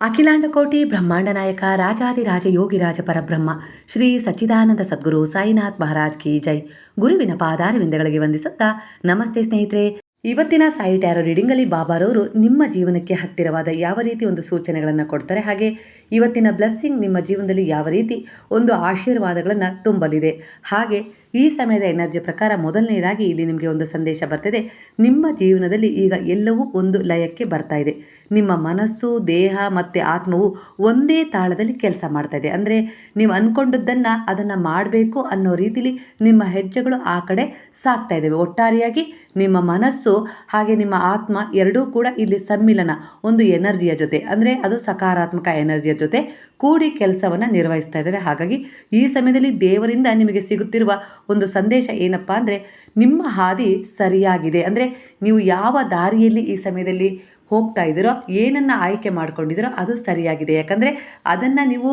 ಅಖಿಲಾಂಡ ಕೋಟಿ ಬ್ರಹ್ಮಾಂಡ ನಾಯಕ ರಾಜಾದಿರಾಜ ಯೋಗಿರಾಜ ಪರಬ್ರಹ್ಮ, ಶ್ರೀ ಸಚ್ಚಿದಾನಂದ ಸದ್ಗುರು ಸಾಯಿನಾಥ್ ಮಹಾರಾಜ್ ಕಿ ಜೈ. ಗುರುವಿನ ಪಾದಾರವಿಂದಗಳಿಗೆ ವಂದಿಸುತ್ತಾ ನಮಸ್ತೆ ಸ್ನೇಹಿತರೆ. ಇವತ್ತಿನ ಸಾಯಿ ಟ್ಯಾರೋ ರೀಡಿಂಗಲ್ಲಿ ಬಾಬಾರವರು ನಿಮ್ಮ ಜೀವನಕ್ಕೆ ಹತ್ತಿರವಾದ ಯಾವ ರೀತಿ ಒಂದು ಸೂಚನೆಗಳನ್ನು ಕೊಡ್ತಾರೆ ಹಾಗೆ ಇವತ್ತಿನ ಬ್ಲೆಸ್ಸಿಂಗ್ ನಿಮ್ಮ ಜೀವನದಲ್ಲಿ ಯಾವ ರೀತಿ ಒಂದು ಆಶೀರ್ವಾದಗಳನ್ನು ತುಂಬಲಿದೆ. ಹಾಗೆ ಈ ಸಮಯದ ಎನರ್ಜಿ ಪ್ರಕಾರ ಮೊದಲನೇದಾಗಿ ಇಲ್ಲಿ ನಿಮಗೆ ಒಂದು ಸಂದೇಶ ಬರ್ತಿದೆ. ನಿಮ್ಮ ಜೀವನದಲ್ಲಿ ಈಗ ಎಲ್ಲವೂ ಒಂದು ಲಯಕ್ಕೆ ಬರ್ತಾ ಇದೆ. ನಿಮ್ಮ ಮನಸ್ಸು, ದೇಹ ಮತ್ತು ಆತ್ಮವು ಒಂದೇ ತಾಳದಲ್ಲಿ ಕೆಲಸ ಮಾಡ್ತಾ ಇದೆ. ಅಂದರೆ ನೀವು ಅಂದ್ಕೊಂಡದ್ದನ್ನು ಅದನ್ನು ಮಾಡಬೇಕು ಅನ್ನೋ ರೀತಿಲಿ ನಿಮ್ಮ ಹೆಜ್ಜೆಗಳು ಆ ಕಡೆ ಸಾಕ್ತಾ ಇದ್ದಾವೆ ಒಟ್ಟಾರೆಯಾಗಿ ನಿಮ್ಮ ಮನಸ್ಸು ಹಾಗೆ ನಿಮ್ಮ ಆತ್ಮ ಎರಡೂ ಕೂಡ ಇಲ್ಲಿ ಸಮ್ಮಿಲನ ಒಂದು ಎನರ್ಜಿಯ ಜೊತೆ. ಅಂದರೆ ಅದು ಸಕಾರಾತ್ಮಕ ಎನರ್ಜಿಯ ಜೊತೆ ಕೂಡಿ ಕೆಲಸವನ್ನು ನಿರ್ವಹಿಸ್ತಾ ಇದ್ದಾವೆ. ಹಾಗಾಗಿ ಈ ಸಮಯದಲ್ಲಿ ದೇವರಿಂದ ನಿಮಗೆ ಸಿಗುತ್ತಿರುವ ಒಂದು ಸಂದೇಶ ಏನಪ್ಪ ಅಂದರೆ ನಿಮ್ಮ ಹಾದಿ ಸರಿಯಾಗಿದೆ. ಅಂದರೆ ನೀವು ಯಾವ ದಾರಿಯಲ್ಲಿ ಈ ಸಮಯದಲ್ಲಿ ಹೋಗ್ತಾ ಇದ್ದೀರೋ, ಏನನ್ನು ಆಯ್ಕೆ ಮಾಡ್ಕೊಂಡಿದ್ದೀರೋ ಅದು ಸರಿಯಾಗಿದೆ. ಯಾಕಂದರೆ ಅದನ್ನು ನೀವು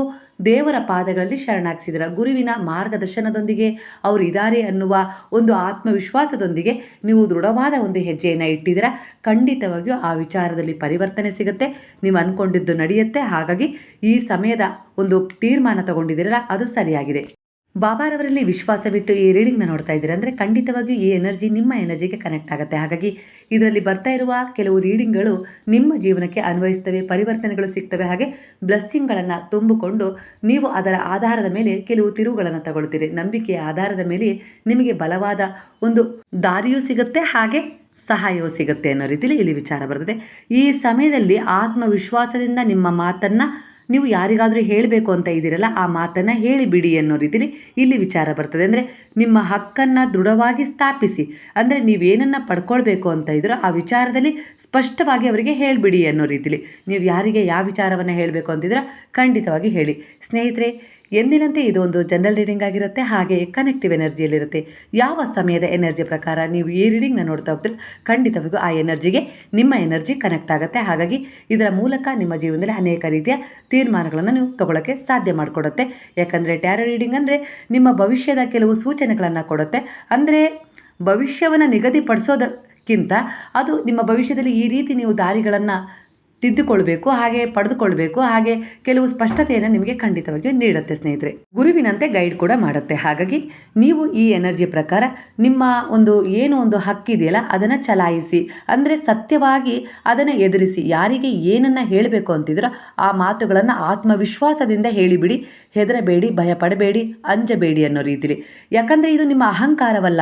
ದೇವರ ಪಾದಗಳಲ್ಲಿ ಶರಣಾಗಿಸಿದಿರ ಗುರುವಿನ ಮಾರ್ಗದರ್ಶನದೊಂದಿಗೆ ಅವರು ಇದ್ದಾರೆ ಅನ್ನುವ ಒಂದು ಆತ್ಮವಿಶ್ವಾಸದೊಂದಿಗೆ ನೀವು ದೃಢವಾದ ಒಂದು ಹೆಜ್ಜೆಯನ್ನು ಇಟ್ಟಿದ್ದೀರ. ಖಂಡಿತವಾಗಿಯೂ ಆ ವಿಚಾರದಲ್ಲಿ ಪರಿವರ್ತನೆ ಸಿಗುತ್ತೆ. ನೀವು ಅಂದ್ಕೊಂಡಿದ್ದು ನಡೆಯುತ್ತೆ. ಹಾಗಾಗಿ ಈ ಸಮಯದ ಒಂದು ತೀರ್ಮಾನ ತಗೊಂಡಿದ್ದೀರಲ್ಲ, ಅದು ಸರಿಯಾಗಿದೆ. ಬಾಬಾರವರಲ್ಲಿ ವಿಶ್ವಾಸ ಬಿಟ್ಟು ಈ ರೀಡಿಂಗ್ನ ನೋಡ್ತಾ ಇದ್ದೀರಾ? ಅಂದರೆ ಖಂಡಿತವಾಗಿಯೂ ಈ ಎನರ್ಜಿ ನಿಮ್ಮ ಎನರ್ಜಿಗೆ ಕನೆಕ್ಟ್ ಆಗುತ್ತೆ. ಹಾಗಾಗಿ ಇದರಲ್ಲಿ ಬರ್ತಾ ಇರುವ ಕೆಲವು ರೀಡಿಂಗ್ಗಳು ನಿಮ್ಮ ಜೀವನಕ್ಕೆ ಅನ್ವಯಿಸ್ತವೆ, ಪರಿವರ್ತನೆಗಳು ಸಿಗ್ತವೆ. ಹಾಗೆ ಬ್ಲೆಸ್ಸಿಂಗ್ಗಳನ್ನು ತುಂಬಿಕೊಂಡು ನೀವು ಅದರ ಆಧಾರದ ಮೇಲೆ ಕೆಲವು ತಿರುವುಗಳನ್ನು ತಗೊಳ್ತೀರಿ. ನಂಬಿಕೆಯ ಆಧಾರದ ಮೇಲೆ ನಿಮಗೆ ಬಲವಾದ ಒಂದು ದಾರಿಯೂ ಸಿಗುತ್ತೆ, ಹಾಗೆ ಸಹಾಯವೂ ಸಿಗುತ್ತೆ ಅನ್ನೋ ರೀತಿಯಲ್ಲಿ ಇಲ್ಲಿ ವಿಚಾರ ಬರ್ತದೆ. ಈ ಸಮಯದಲ್ಲಿ ಆತ್ಮವಿಶ್ವಾಸದಿಂದ ನಿಮ್ಮ ಮಾತನ್ನು ನೀವು ಯಾರಿಗಾದರೂ ಹೇಳಬೇಕು ಅಂತ ಇದ್ದೀರಲ್ಲ, ಆ ಮಾತನ್ನು ಹೇಳಿಬಿಡಿ ಅನ್ನೋ ರೀತಿಲಿ ಇಲ್ಲಿ ವಿಚಾರ ಬರ್ತದೆ. ಅಂದರೆ ನಿಮ್ಮ ಹಕ್ಕನ್ನು ದೃಢವಾಗಿ ಸ್ಥಾಪಿಸಿ, ಅಂದರೆ ನೀವೇನನ್ನು ಪಡ್ಕೊಳ್ಬೇಕು ಅಂತ ಇದ್ರೋ ಆ ವಿಚಾರದಲ್ಲಿ ಸ್ಪಷ್ಟವಾಗಿ ಅವರಿಗೆ ಹೇಳಿಬಿಡಿ ಅನ್ನೋ ರೀತಿಲಿ. ನೀವು ಯಾರಿಗೆ ಯಾವ ವಿಚಾರವನ್ನು ಹೇಳಬೇಕು ಅಂತಿದ್ರೆ ಖಂಡಿತವಾಗಿ ಹೇಳಿ. ಸ್ನೇಹಿತರೆ ಎಂದಿನಂತೆ ಇದೊಂದು ಜನರಲ್ ರೀಡಿಂಗ್ ಆಗಿರುತ್ತೆ, ಹಾಗೆ ಕನೆಕ್ಟಿವ್ ಎನರ್ಜಿಯಲ್ಲಿರುತ್ತೆ ಯಾವ ಸಮಯದ ಎನರ್ಜಿ ಪ್ರಕಾರ ನೀವು ಈ ರೀಡಿಂಗ್ನ ನೋಡ್ತಾ ಹೋಗ್ತೀರ ಖಂಡಿತವಾಗೂ ಆ ಎನರ್ಜಿಗೆ ನಿಮ್ಮ ಎನರ್ಜಿ ಕನೆಕ್ಟ್ ಆಗುತ್ತೆ. ಹಾಗಾಗಿ ಇದರ ಮೂಲಕ ನಿಮ್ಮ ಜೀವನದಲ್ಲಿ ಅನೇಕ ರೀತಿಯ ತೀರ್ಮಾನಗಳನ್ನು ನೀವು ತಗೊಳ್ಳೋಕ್ಕೆ ಸಾಧ್ಯ ಮಾಡಿಕೊಡುತ್ತೆ. ಯಾಕಂದರೆ ಟ್ಯಾರೋ ರೀಡಿಂಗ್ ಅಂದರೆ ನಿಮ್ಮ ಭವಿಷ್ಯದ ಕೆಲವು ಸೂಚನೆಗಳನ್ನು ಕೊಡುತ್ತೆ. ಅಂದರೆ ಭವಿಷ್ಯವನ್ನು ನಿಗದಿಪಡಿಸೋದಕ್ಕಿಂತ ಅದು ನಿಮ್ಮ ಭವಿಷ್ಯದಲ್ಲಿ ಈ ರೀತಿ ನೀವು ದಾರಿಗಳನ್ನು ತಿದ್ದುಕೊಳ್ಬೇಕು, ಹಾಗೆ ಪಡೆದುಕೊಳ್ಬೇಕು, ಹಾಗೆ ಕೆಲವು ಸ್ಪಷ್ಟತೆಯನ್ನು ನಿಮಗೆ ಖಂಡಿತವಾಗಿಯೂ ನೀಡುತ್ತೆ ಸ್ನೇಹಿತರೆ. ಗುರುವಿನಂತೆ ಗೈಡ್ ಕೂಡ ಮಾಡುತ್ತೆ. ಹಾಗಾಗಿ ನೀವು ಈ ಎನರ್ಜಿ ಪ್ರಕಾರ ನಿಮ್ಮ ಒಂದು ಏನು ಒಂದು ಹಕ್ಕಿದೆಯಲ್ಲ ಅದನ್ನು ಚಲಾಯಿಸಿ, ಅಂದರೆ ಸತ್ಯವಾಗಿ ಅದನ್ನು ಎದುರಿಸಿ, ಯಾರಿಗೆ ಏನನ್ನು ಹೇಳಬೇಕು ಅಂತಿದ್ರೋ ಆ ಮಾತುಗಳನ್ನು ಆತ್ಮವಿಶ್ವಾಸದಿಂದ ಹೇಳಿಬಿಡಿ. ಹೆದರಬೇಡಿ, ಭಯಪಡಬೇಡಿ, ಅಂಜಬೇಡಿ ಅನ್ನೋ ರೀತಿಲಿ. ಯಾಕಂದರೆ ಇದು ನಿಮ್ಮ ಅಹಂಕಾರವಲ್ಲ,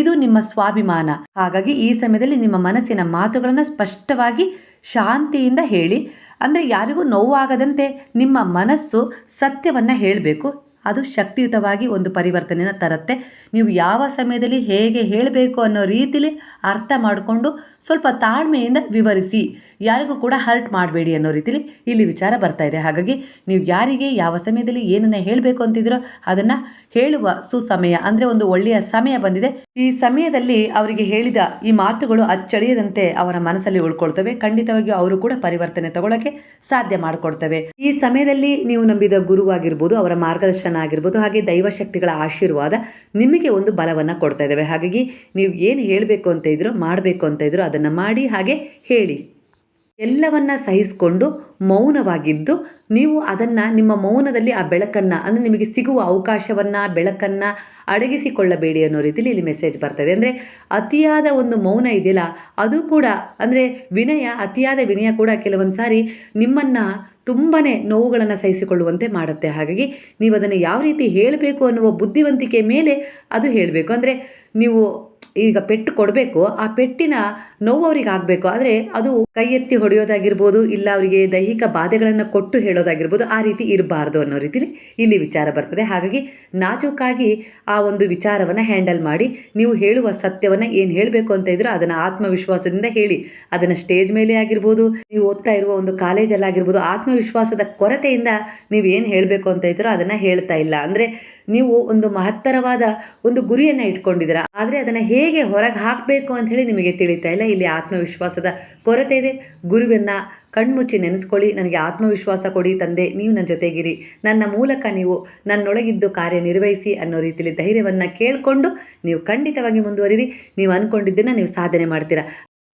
ಇದು ನಿಮ್ಮ ಸ್ವಾಭಿಮಾನ. ಹಾಗಾಗಿ ಈ ಸಮಯದಲ್ಲಿ ನಿಮ್ಮ ಮನಸ್ಸಿನ ಮಾತುಗಳನ್ನು ಸ್ಪಷ್ಟವಾಗಿ ಶಾಂತಿಯಿಂದ ಹೇಳಿ ಅಂದರೆ ಯಾರಿಗೂ ನೋವಾಗದಂತೆ ನಿಮ್ಮ ಮನಸ್ಸು ಸತ್ಯವನ್ನು ಹೇಳಬೇಕು. ಅದು ಶಕ್ತಿಯುತವಾಗಿ ಒಂದು ಪರಿವರ್ತನೆಯನ್ನು ತರುತ್ತೆ. ನೀವು ಯಾವ ಸಮಯದಲ್ಲಿ ಹೇಗೆ ಹೇಳಬೇಕು ಅನ್ನೋ ರೀತಿಲಿ ಅರ್ಥ ಮಾಡಿಕೊಂಡು ಸ್ವಲ್ಪ ತಾಳ್ಮೆಯಿಂದ ವಿವರಿಸಿ. ಯಾರಿಗೂ ಕೂಡ ಹರ್ಟ್ ಮಾಡಬೇಡಿ ಅನ್ನೋ ರೀತಿಲಿ ಇಲ್ಲಿ ವಿಚಾರ ಬರ್ತಾ ಇದೆ. ಹಾಗಾಗಿ ನೀವು ಯಾರಿಗೆ ಯಾವ ಸಮಯದಲ್ಲಿ ಏನನ್ನು ಹೇಳಬೇಕು ಅಂತಿದ್ರೋ ಅದನ್ನು ಹೇಳುವ ಸುಸಮಯ, ಅಂದರೆ ಒಂದು ಒಳ್ಳೆಯ ಸಮಯ ಬಂದಿದೆ. ಈ ಸಮಯದಲ್ಲಿ ಅವರಿಗೆ ಹೇಳಿದ ಈ ಮಾತುಗಳು ಅಚ್ಚಳಿಯದಂತೆ ಅವರ ಮನಸ್ಸಲ್ಲಿ ಉಳ್ಕೊಳ್ತವೆ. ಖಂಡಿತವಾಗಿಯೂ ಅವರು ಕೂಡ ಪರಿವರ್ತನೆ ತಗೊಳ್ಳೋಕ್ಕೆ ಸಾಧ್ಯ ಮಾಡಿಕೊಡ್ತವೆ ಈ ಸಮಯದಲ್ಲಿ ನೀವು ನಂಬಿದ ಗುರುವಾಗಿರ್ಬೋದು, ಅವರ ಮಾರ್ಗದರ್ಶನ ಆಗಿರ್ಬೋದು ಹಾಗೆ ದೈವಶಕ್ತಿಗಳ ಆಶೀರ್ವಾದ ನಿಮಗೆ ಒಂದು ಬಲವನ್ನು ಕೊಡ್ತಾ ಇದ್ದಾವೆ ಹಾಗಾಗಿ ನೀವು ಏನು ಹೇಳಬೇಕು ಅಂತ ಇದ್ರೋ, ಮಾಡಬೇಕು ಅಂತ ಇದ್ರೋ ಅದನ್ನು ಮಾಡಿ ಹಾಗೆ ಹೇಳಿ. ಎಲ್ಲವನ್ನ ಸಹಿಸಿಕೊಂಡು ಮೌನವಾಗಿದ್ದು ನೀವು ಅದನ್ನು ನಿಮ್ಮ ಮೌನದಲ್ಲಿ ಆ ಬೆಳಕನ್ನು, ಅಂದರೆ ನಿಮಗೆ ಸಿಗುವ ಅವಕಾಶವನ್ನು, ಬೆಳಕನ್ನು ಅಡಗಿಸಿಕೊಳ್ಳಬೇಡಿ ಅನ್ನೋ ರೀತಿಯಲ್ಲಿ ಇಲ್ಲಿ ಮೆಸೇಜ್ ಬರ್ತದೆ. ಅಂದರೆ ಅತಿಯಾದ ಒಂದು ಮೌನ ಇದೆಯಲ್ಲ, ಅದು ಕೂಡ, ಅಂದರೆ ವಿನಯ, ಅತಿಯಾದ ವಿನಯ ಕೂಡ ಕೆಲವೊಂದು ಸಾರಿ ನಿಮ್ಮನ್ನು ತುಂಬಾ ನೋವುಗಳನ್ನು ಸಹಿಸಿಕೊಳ್ಳುವಂತೆ ಮಾಡುತ್ತೆ. ಹಾಗಾಗಿ ನೀವು ಅದನ್ನು ಯಾವ ರೀತಿ ಹೇಳಬೇಕು ಅನ್ನುವ ಬುದ್ಧಿವಂತಿಕೆ ಮೇಲೆ ಅದು ಹೇಳಬೇಕು. ಅಂದರೆ ನೀವು ಈಗ ಪೆಟ್ಟು ಕೊಡಬೇಕು, ಆ ಪೆಟ್ಟಿನ ನೋವು ಅವ್ರಿಗೆ ಆಗಬೇಕು. ಆದರೆ ಅದು ಕೈ ಎತ್ತಿ ಹೊಡೆಯೋದಾಗಿರ್ಬೋದು, ಇಲ್ಲ ಅವರಿಗೆ ದೈಹಿಕ ಬಾಧೆಗಳನ್ನು ಕೊಟ್ಟು ಹೇಳೋದಾಗಿರ್ಬೋದು, ಆ ರೀತಿ ಇರಬಾರ್ದು ಅನ್ನೋ ರೀತಿಲಿ ಇಲ್ಲಿ ವಿಚಾರ ಬರ್ತದೆ. ಹಾಗಾಗಿ ನಾಜೂಕಾಗಿ ಆ ಒಂದು ವಿಚಾರವನ್ನು ಹ್ಯಾಂಡಲ್ ಮಾಡಿ, ನೀವು ಹೇಳುವ ಸತ್ಯವನ್ನು ಏನು ಹೇಳಬೇಕು ಅಂತ ಇದ್ರೂ ಅದನ್ನು ಆತ್ಮವಿಶ್ವಾಸದಿಂದ ಹೇಳಿ. ಅದನ್ನು ಸ್ಟೇಜ್ ಮೇಲೆ ಆಗಿರ್ಬೋದು, ನೀವು ಓದ್ತಾ ಇರುವ ಒಂದು ಕಾಲೇಜಲ್ಲಾಗಿರ್ಬೋದು, ಆತ್ಮವಿಶ್ವಾಸದ ಕೊರತೆಯಿಂದ ನೀವು ಏನು ಹೇಳಬೇಕು ಅಂತ ಇದ್ರೋ ಅದನ್ನು ಹೇಳ್ತಾ ಇಲ್ಲ. ಅಂದರೆ ನೀವು ಒಂದು ಮಹತ್ತರವಾದ ಒಂದು ಗುರಿಯನ್ನು ಇಟ್ಕೊಂಡಿದ್ದೀರಾ. ಆದರೆ ಅದನ್ನು ಹೇಗೆ ಹೊರಗೆ ಹಾಕಬೇಕು ಅಂತ ಹೇಳಿ ನಿಮಗೆ ತಿಳಿತಾ ಇಲ್ಲ. ಇಲ್ಲಿ ಆತ್ಮವಿಶ್ವಾಸದ ಕೊರತೆ ಇದೆ. ಗುರುವನ್ನು ಕಣ್ಮುಚ್ಚಿ ನೆನೆಸ್ಕೊಳ್ಳಿ. ನನಗೆ ಆತ್ಮವಿಶ್ವಾಸ ಕೊಡಿ ತಂದೆ, ನೀವು ನನ್ನ ಜೊತೆಗಿರಿ. ನನ್ನ ಮೂಲಕ ನೀವು ನನ್ನೊಳಗಿದ್ದು ಕಾರ್ಯನಿರ್ವಹಿಸಿ ಅನ್ನೋ ರೀತಿಯಲ್ಲಿ ಧೈರ್ಯವನ್ನು ಕೇಳಿಕೊಂಡು ನೀವು ಖಂಡಿತವಾಗಿ ಮುಂದುವರಿರಿ. ನೀವು ಅಂದ್ಕೊಂಡಿದ್ದನ್ನು ನೀವು ಸಾಧನೆ ಮಾಡ್ತೀರಾ.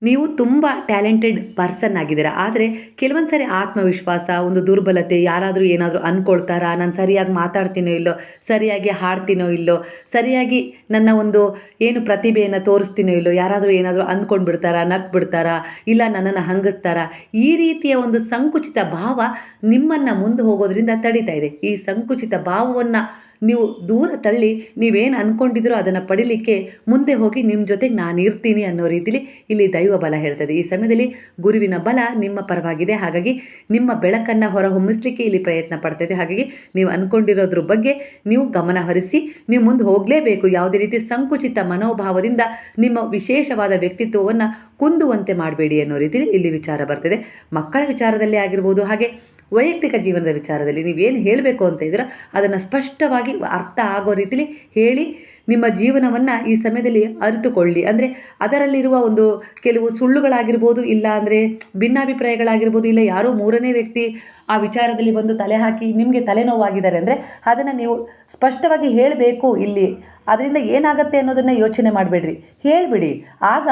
ನೀವು ತುಂಬ ಟ್ಯಾಲೆಂಟೆಡ್ ಪರ್ಸನ್ ಆಗಿದ್ದೀರಾ. ಆದರೆ ಕೆಲವೊಂದು ಸರಿ ಆತ್ಮವಿಶ್ವಾಸ, ಒಂದು ದುರ್ಬಲತೆ, ಯಾರಾದರೂ ಏನಾದರೂ ಅಂದ್ಕೊಳ್ತಾರಾ ನಾನು ಸರಿಯಾಗಿ ಮಾತಾಡ್ತೀನೋ ಇಲ್ಲೋ, ಸರಿಯಾಗಿ ಹಾಡ್ತೀನೋ ಇಲ್ಲೋ, ಸರಿಯಾಗಿ ನನ್ನ ಒಂದು ಏನು ಪ್ರತಿಭೆಯನ್ನು ತೋರಿಸ್ತೀನೋ ಇಲ್ಲೋ, ಯಾರಾದರೂ ಏನಾದರೂ ಅಂದ್ಕೊಂಡು ಬಿಡ್ತಾರಾ ನಕ್ ಬಿಡ್ತಾರಾ ಇಲ್ಲ ನನ್ನನ್ನು ಹಂಗಿಸ್ತಾರಾ, ಈ ರೀತಿಯ ಒಂದು ಸಂಕುಚಿತ ಭಾವ ನಿಮ್ಮನ್ನು ಮುಂದೆ ಹೋಗೋದ್ರಿಂದ ತಡೀತಾ ಇದೆ. ಈ ಸಂಕುಚಿತ ಭಾವವನ್ನು ನೀವು ದೂರ ತಳ್ಳಿ ನೀವೇನು ಅಂದ್ಕೊಂಡಿದ್ರೋ ಅದನ್ನು ಪಡಿಲಿಕ್ಕೆ ಮುಂದೆ ಹೋಗಿ ನಿಮ್ಮ ಜೊತೆಗೆ ನಾನು ಇರ್ತೀನಿ ಅನ್ನೋ ರೀತಿಲಿ ಇಲ್ಲಿ ದೈವ ಬಲ ಹೇಳ್ತದೆ. ಈ ಸಮಯದಲ್ಲಿ ಗುರುವಿನ ಬಲ ನಿಮ್ಮ ಪರವಾಗಿದೆ. ಹಾಗಾಗಿ ನಿಮ್ಮ ಬೆಳಕನ್ನು ಹೊರಹೊಮ್ಮಿಸ್ಲಿಕ್ಕೆ ಇಲ್ಲಿ ಪ್ರಯತ್ನ ಪಡ್ತೈತೆ ಹಾಗಾಗಿ ನೀವು ಅಂದ್ಕೊಂಡಿರೋದ್ರ ಬಗ್ಗೆ ನೀವು ಗಮನ ಹರಿಸಿ, ನೀವು ಮುಂದೆ ಹೋಗಲೇಬೇಕು. ಯಾವುದೇ ರೀತಿ ಸಂಕುಚಿತ ಮನೋಭಾವದಿಂದ ನಿಮ್ಮ ವಿಶೇಷವಾದ ವ್ಯಕ್ತಿತ್ವವನ್ನು ಕುಂದುವಂತೆ ಮಾಡಬೇಡಿ ಅನ್ನೋ ರೀತಿಲಿ ಇಲ್ಲಿ ವಿಚಾರ ಬರ್ತದೆ. ಮಕ್ಕಳ ವಿಚಾರದಲ್ಲಿ ಆಗಿರ್ಬೋದು, ಹಾಗೆ ವೈಯಕ್ತಿಕ ಜೀವನದ ವಿಚಾರದಲ್ಲಿ ನೀವೇನು ಹೇಳಬೇಕು ಅಂತ ಇದ್ರೆ ಅದನ್ನು ಸ್ಪಷ್ಟವಾಗಿ ಅರ್ಥ ಆಗೋ ರೀತಿಲಿ ಹೇಳಿ ನಿಮ್ಮ ಜೀವನವನ್ನು ಈ ಸಮಯದಲ್ಲಿ ಅರಿತುಕೊಳ್ಳಿ. ಅಂದರೆ ಅದರಲ್ಲಿರುವ ಒಂದು ಕೆಲವು ಸುಳ್ಳುಗಳಾಗಿರ್ಬೋದು, ಇಲ್ಲ ಅಂದರೆ ಭಿನ್ನಾಭಿಪ್ರಾಯಗಳಾಗಿರ್ಬೋದು, ಇಲ್ಲ ಯಾರೋ ಮೂರನೇ ವ್ಯಕ್ತಿ ಆ ವಿಚಾರದಲ್ಲಿ ಬಂದು ತಲೆ ಹಾಕಿ ನಿಮಗೆ ತಲೆನೋವಾಗಿದ್ದಾರೆ ಅಂದರೆ ಅದನ್ನು ನೀವು ಸ್ಪಷ್ಟವಾಗಿ ಹೇಳಬೇಕು ಇಲ್ಲಿ. ಅದರಿಂದ ಏನಾಗುತ್ತೆ ಅನ್ನೋದನ್ನು ಯೋಚನೆ ಮಾಡಬೇಡ್ರಿ. ಹೇಳಿಬಿಡಿ. ಆಗ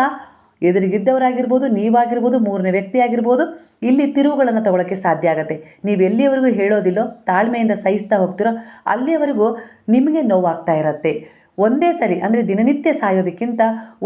ಎದುರಿಗಿದ್ದವರಾಗಿರ್ಬೋದು, ನೀವಾಗಿರ್ಬೋದು, ಮೂರನೇ ವ್ಯಕ್ತಿ ಆಗಿರ್ಬೋದು ಇಲ್ಲಿ ತಿರುವುಗಳನ್ನು ತಗೊಳ್ಳೋಕ್ಕೆ ಸಾಧ್ಯ ಆಗುತ್ತೆ. ನೀವು ಎಲ್ಲಿಯವರೆಗೂ ಹೇಳೋದಿಲ್ಲೋ, ತಾಳ್ಮೆಯಿಂದ ಸಹಿಸ್ತಾ ಹೋಗ್ತಿರೋ, ಅಲ್ಲಿಯವರೆಗೂ ನಿಮಗೆ ನೋವಾಗ್ತಾ ಇರತ್ತೆ. ಒಂದೇ ಸರಿ, ಅಂದರೆ ದಿನನಿತ್ಯ ಸಾಯೋದಕ್ಕಿಂತ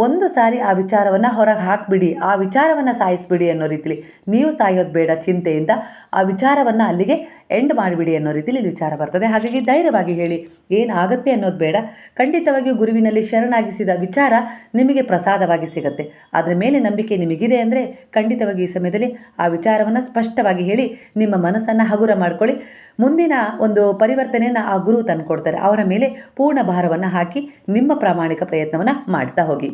ಒಂದು ಸಾರಿ ಆ ವಿಚಾರವನ್ನು ಹೊರಗೆ ಹಾಕಿಬಿಡಿ, ಆ ವಿಚಾರವನ್ನು ಸಾಯಿಸ್ಬಿಡಿ ಅನ್ನೋ ರೀತಿಲಿ. ನೀವು ಸಾಯೋದು ಬೇಡ ಚಿಂತೆಯಿಂದ, ಆ ವಿಚಾರವನ್ನು ಅಲ್ಲಿಗೆ ಎಂಡ್ ಮಾಡಿಬಿಡಿ ಅನ್ನೋ ರೀತಿಲಿ ವಿಚಾರ ಬರ್ತದೆ. ಹಾಗಾಗಿ ಧೈರ್ಯವಾಗಿ ಹೇಳಿ ಏನಾಗುತ್ತೆ ಅನ್ನೋದು ಬೇಡ. ಖಂಡಿತವಾಗಿಯೂ ಗುರುವಿನಲ್ಲಿ ಶರಣಾಗಿಸಿದ ವಿಚಾರ ನಿಮಗೆ ಪ್ರಸಾದವಾಗಿ ಸಿಗುತ್ತೆ. ಅದರ ಮೇಲೆ ನಂಬಿಕೆ ನಿಮಗಿದೆ ಅಂದರೆ ಖಂಡಿತವಾಗಿ ಈ ಸಮಯದಲ್ಲಿ ಆ ವಿಚಾರವನ್ನು ಸ್ಪಷ್ಟವಾಗಿ ಹೇಳಿ, ನಿಮ್ಮ ಮನಸ್ಸನ್ನು ಹಗುರ ಮಾಡ್ಕೊಳ್ಳಿ. ಮುಂದಿನ ಒಂದು ಪರಿವರ್ತನೆಯನ್ನು ಆ ಗುರು ತಂದುಕೊಡ್ತಾರೆ ಅವರ ಮೇಲೆ ಪೂರ್ಣ ಭಾರವನ್ನು ಹಾಕಿ ನಿಮ್ಮ ಪ್ರಾಮಾಣಿಕ ಪ್ರಯತ್ನವನ್ನು ಮಾಡ್ತಾ ಹೋಗಿ.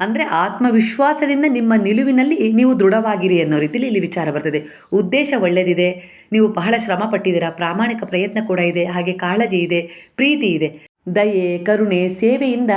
ಅಂದರೆ ಆತ್ಮವಿಶ್ವಾಸದಿಂದ ನಿಮ್ಮ ನಿಲುವಿನಲ್ಲಿ ನೀವು ದೃಢವಾಗಿರಿ ಅನ್ನೋ ರೀತಿಯಲ್ಲಿ ಇಲ್ಲಿ ವಿಚಾರ ಬರ್ತದೆ. ಉದ್ದೇಶ ಒಳ್ಳೆಯದಿದೆ ನೀವು ಬಹಳ ಶ್ರಮ ಪಟ್ಟಿದ್ದೀರಾ. ಪ್ರಾಮಾಣಿಕ ಪ್ರಯತ್ನ ಕೂಡ ಇದೆ. ಹಾಗೆ ಕಾಳಜಿ ಇದೆ. ಪ್ರೀತಿ ಇದೆ. ದಯೆ, ಕರುಣೆ, ಸೇವೆಯಿಂದ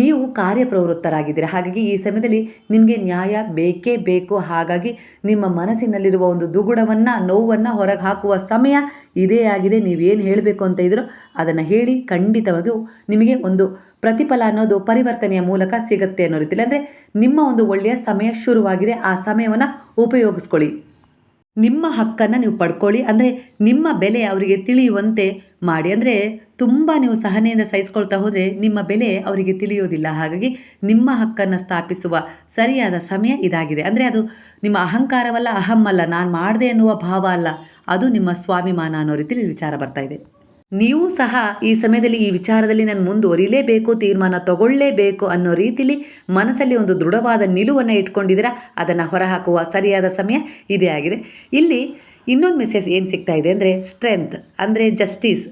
ನೀವು ಕಾರ್ಯಪ್ರವೃತ್ತರಾಗಿದ್ದೀರಿ. ಹಾಗಾಗಿ ಈ ಸಮಯದಲ್ಲಿ ನಿಮಗೆ ನ್ಯಾಯ ಬೇಕೇ ಬೇಕು. ಹಾಗಾಗಿ ನಿಮ್ಮ ಮನಸ್ಸಿನಲ್ಲಿರುವ ಒಂದು ದುಗುಡವನ್ನು, ನೋವನ್ನು ಹೊರಗೆ ಹಾಕುವ ಸಮಯ ಇದೇ ಆಗಿದೆ. ನೀವೇನು ಹೇಳಬೇಕು ಅಂತ ಇದ್ರೋ ಅದನ್ನು ಹೇಳಿ ಖಂಡಿತವಾಗಿಯೂ ನಿಮಗೆ ಒಂದು ಪ್ರತಿಫಲ ಅನ್ನೋದು ಪರಿವರ್ತನೆಯ ಮೂಲಕ ಸಿಗುತ್ತೆ ಅನ್ನೋ ರೀತಿಯಲ್ಲಿ ಅಂದರೆ ನಿಮ್ಮ ಒಂದು ಒಳ್ಳೆಯ ಸಮಯ ಶುರುವಾಗಿದೆ. ಆ ಸಮಯವನ್ನು ಉಪಯೋಗಿಸ್ಕೊಳ್ಳಿ. ನಿಮ್ಮ ಹಕ್ಕನ್ನು ನೀವು ಪಡ್ಕೊಳ್ಳಿ. ಅಂದರೆ ನಿಮ್ಮ ಬೆಲೆ ಅವರಿಗೆ ತಿಳಿಯುವಂತೆ ಮಾಡಿ. ಅಂದರೆ ತುಂಬ ನೀವು ಸಹನೆಯಿಂದ ಸಹಿಸ್ಕೊಳ್ತಾ ಹೋದರೆ ನಿಮ್ಮ ಬೆಲೆ ಅವರಿಗೆ ತಿಳಿಯೋದಿಲ್ಲ. ಹಾಗಾಗಿ ನಿಮ್ಮ ಹಕ್ಕನ್ನು ಸ್ಥಾಪಿಸುವ ಸರಿಯಾದ ಸಮಯ ಇದಾಗಿದೆ. ಅಂದರೆ ಅದು ನಿಮ್ಮ ಅಹಂಕಾರವಲ್ಲ ಅಹಮ್ಮಲ್ಲ ನಾನು ಮಾಡಿದೆ ಅನ್ನುವ ಭಾವ ಅಲ್ಲ. ಅದು ನಿಮ್ಮ ಸ್ವಾಭಿಮಾನ ಅನ್ನೋ ರೀತಿಯಲ್ಲಿ ವಿಚಾರ ಬರ್ತಾ ಇದೆ. ನೀವು ಸಹ ಈ ಸಮಯದಲ್ಲಿ ಈ ವಿಚಾರದಲ್ಲಿ ನಾನು ಮುಂದುವರಿಲೇಬೇಕು ತೀರ್ಮಾನ ತಗೊಳ್ಳೇಬೇಕು ಅನ್ನೋ ರೀತಿಲಿ ಮನಸ್ಸಲ್ಲಿ ಒಂದು ದೃಢವಾದ ನಿಲುವನ್ನು ಇಟ್ಕೊಂಡಿದ್ದೀರಾ, ಅದನ್ನು ಹೊರಹಾಕುವ ಸರಿಯಾದ ಸಮಯ ಇದೇ ಆಗಿದೆ. ಇಲ್ಲಿ ಇನ್ನೊಂದು ಮೆಸೇಜ್ ಏನು ಸಿಗ್ತಾ ಇದೆ ಅಂದರೆ ಸ್ಟ್ರೆಂತ್ ಅಂದರೆ ಜಸ್ಟಿಸ್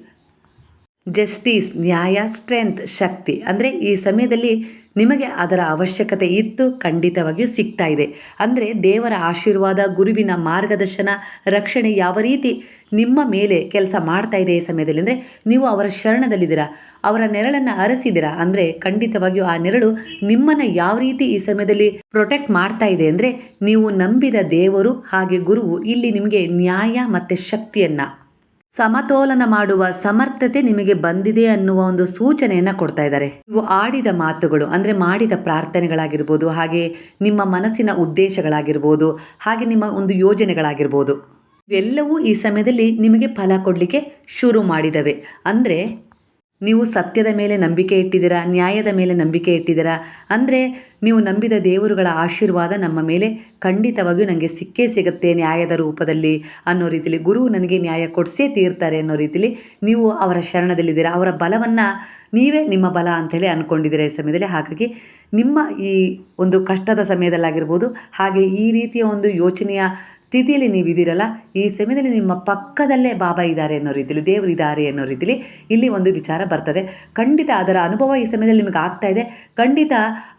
ಜಸ್ಟಿಸ್, ನ್ಯಾಯ, ಸ್ಟ್ರೆಂತ್, ಶಕ್ತಿ. ಅಂದರೆ ಈ ಸಮಯದಲ್ಲಿ ನಿಮಗೆ ಅದರ ಅವಶ್ಯಕತೆ ಇತ್ತು ಖಂಡಿತವಾಗಿಯೂ ಸಿಗ್ತಾ ಇದೆ. ಅಂದರೆ ದೇವರ ಆಶೀರ್ವಾದ, ಗುರುವಿನ ಮಾರ್ಗದರ್ಶನ, ರಕ್ಷಣೆ ಯಾವ ರೀತಿ ನಿಮ್ಮ ಮೇಲೆ ಕೆಲಸ ಮಾಡ್ತಾ ಇದೆ ಈ ಸಮಯದಲ್ಲಿ? ಅಂದರೆ ನೀವು ಅವರ ಶರಣದಲ್ಲಿದ್ದೀರಾ? ಅವರ ನೆರಳನ್ನು ಅರಸಿದ್ದೀರಾ? ಅಂದರೆ ಖಂಡಿತವಾಗಿಯೂ ಆ ನೆರಳು ನಿಮ್ಮನ್ನು ಯಾವ ರೀತಿ ಈ ಸಮಯದಲ್ಲಿ ಪ್ರೊಟೆಕ್ಟ್ ಮಾಡ್ತಾ ಇದೆ? ಅಂದರೆ ನೀವು ನಂಬಿದ ದೇವರು ಹಾಗೆ ಗುರುವು ಇಲ್ಲಿ ನಿಮಗೆ ನ್ಯಾಯ ಮತ್ತು ಶಕ್ತಿಯನ್ನು ಸಮತೋಲನ ಮಾಡುವ ಸಮರ್ಥತೆ ನಿಮಗೆ ಬಂದಿದೆ ಅನ್ನುವ ಒಂದು ಸೂಚನೆಯನ್ನು ಕೊಡ್ತಾ ಇದ್ದಾರೆ. ನೀವು ಆಡಿದ ಮಾತುಗಳು, ಅಂದರೆ ಮಾಡಿದ ಪ್ರಾರ್ಥನೆಗಳಾಗಿರ್ಬೋದು, ಹಾಗೆ ನಿಮ್ಮ ಮನಸ್ಸಿನ ಉದ್ದೇಶಗಳಾಗಿರ್ಬೋದು, ಹಾಗೆ ನಿಮ್ಮ ಒಂದು ಯೋಜನೆಗಳಾಗಿರ್ಬೋದು, ಇವೆಲ್ಲವೂ ಈ ಸಮಯದಲ್ಲಿ ನಿಮಗೆ ಫಲ ಕೊಡಲಿಕ್ಕೆ ಶುರು ಮಾಡಿದವೆ. ಅಂದರೆ ನೀವು ಸತ್ಯದ ಮೇಲೆ ನಂಬಿಕೆ ಇಟ್ಟಿದ್ದೀರಾ, ನ್ಯಾಯದ ಮೇಲೆ ನಂಬಿಕೆ ಇಟ್ಟಿದ್ದೀರಾ? ಅಂದರೆ ನೀವು ನಂಬಿದ ದೇವರುಗಳ ಆಶೀರ್ವಾದ ನಮ್ಮ ಮೇಲೆ ಖಂಡಿತವಾಗಿಯೂ ನನಗೆ ಸಿಕ್ಕೇ ಸಿಗುತ್ತೆ ನ್ಯಾಯದ ರೂಪದಲ್ಲಿ ಅನ್ನೋ ರೀತಿಯಲ್ಲಿ ಗುರು ನನಗೆ ನ್ಯಾಯ ಕೊಡಿಸೇ ತೀರ್ತಾರೆ ಅನ್ನೋ ರೀತಿಯಲ್ಲಿ ನೀವು ಅವರ ಶರಣದಲ್ಲಿದ್ದೀರಾ. ಅವರ ಬಲವನ್ನು ನೀವೇ ನಿಮ್ಮ ಬಲ ಅಂಥೇಳಿ ಅಂದ್ಕೊಂಡಿದ್ದೀರಾ ಈ ಸಮಯದಲ್ಲಿ. ಹಾಗಾಗಿ ನಿಮ್ಮ ಈ ಒಂದು ಕಷ್ಟದ ಸಮಯದಲ್ಲಾಗಿರ್ಬೋದು, ಹಾಗೆ ಈ ರೀತಿಯ ಒಂದು ಯೋಚನೆಯ ಸ್ಥಿತಿಯಲ್ಲಿ ನೀವಿದ್ದೀರಲ್ಲ, ಈ ಸಮಯದಲ್ಲಿ ನಿಮ್ಮ ಪಕ್ಕದಲ್ಲೇ ಬಾಬಾ ಇದ್ದಾರೆ ಅನ್ನೋ ರೀತಿಯಲ್ಲಿ ದೇವರು ಇದ್ದಾರೆ ಅನ್ನೋ ರೀತಿಯಲ್ಲಿ ಇಲ್ಲಿ ಒಂದು ವಿಚಾರ ಬರ್ತದೆ. ಖಂಡಿತ ಅದರ ಅನುಭವ ಈ ಸಮಯದಲ್ಲಿ ನಿಮಗೆ ಆಗ್ತಾ ಇದೆ. ಖಂಡಿತ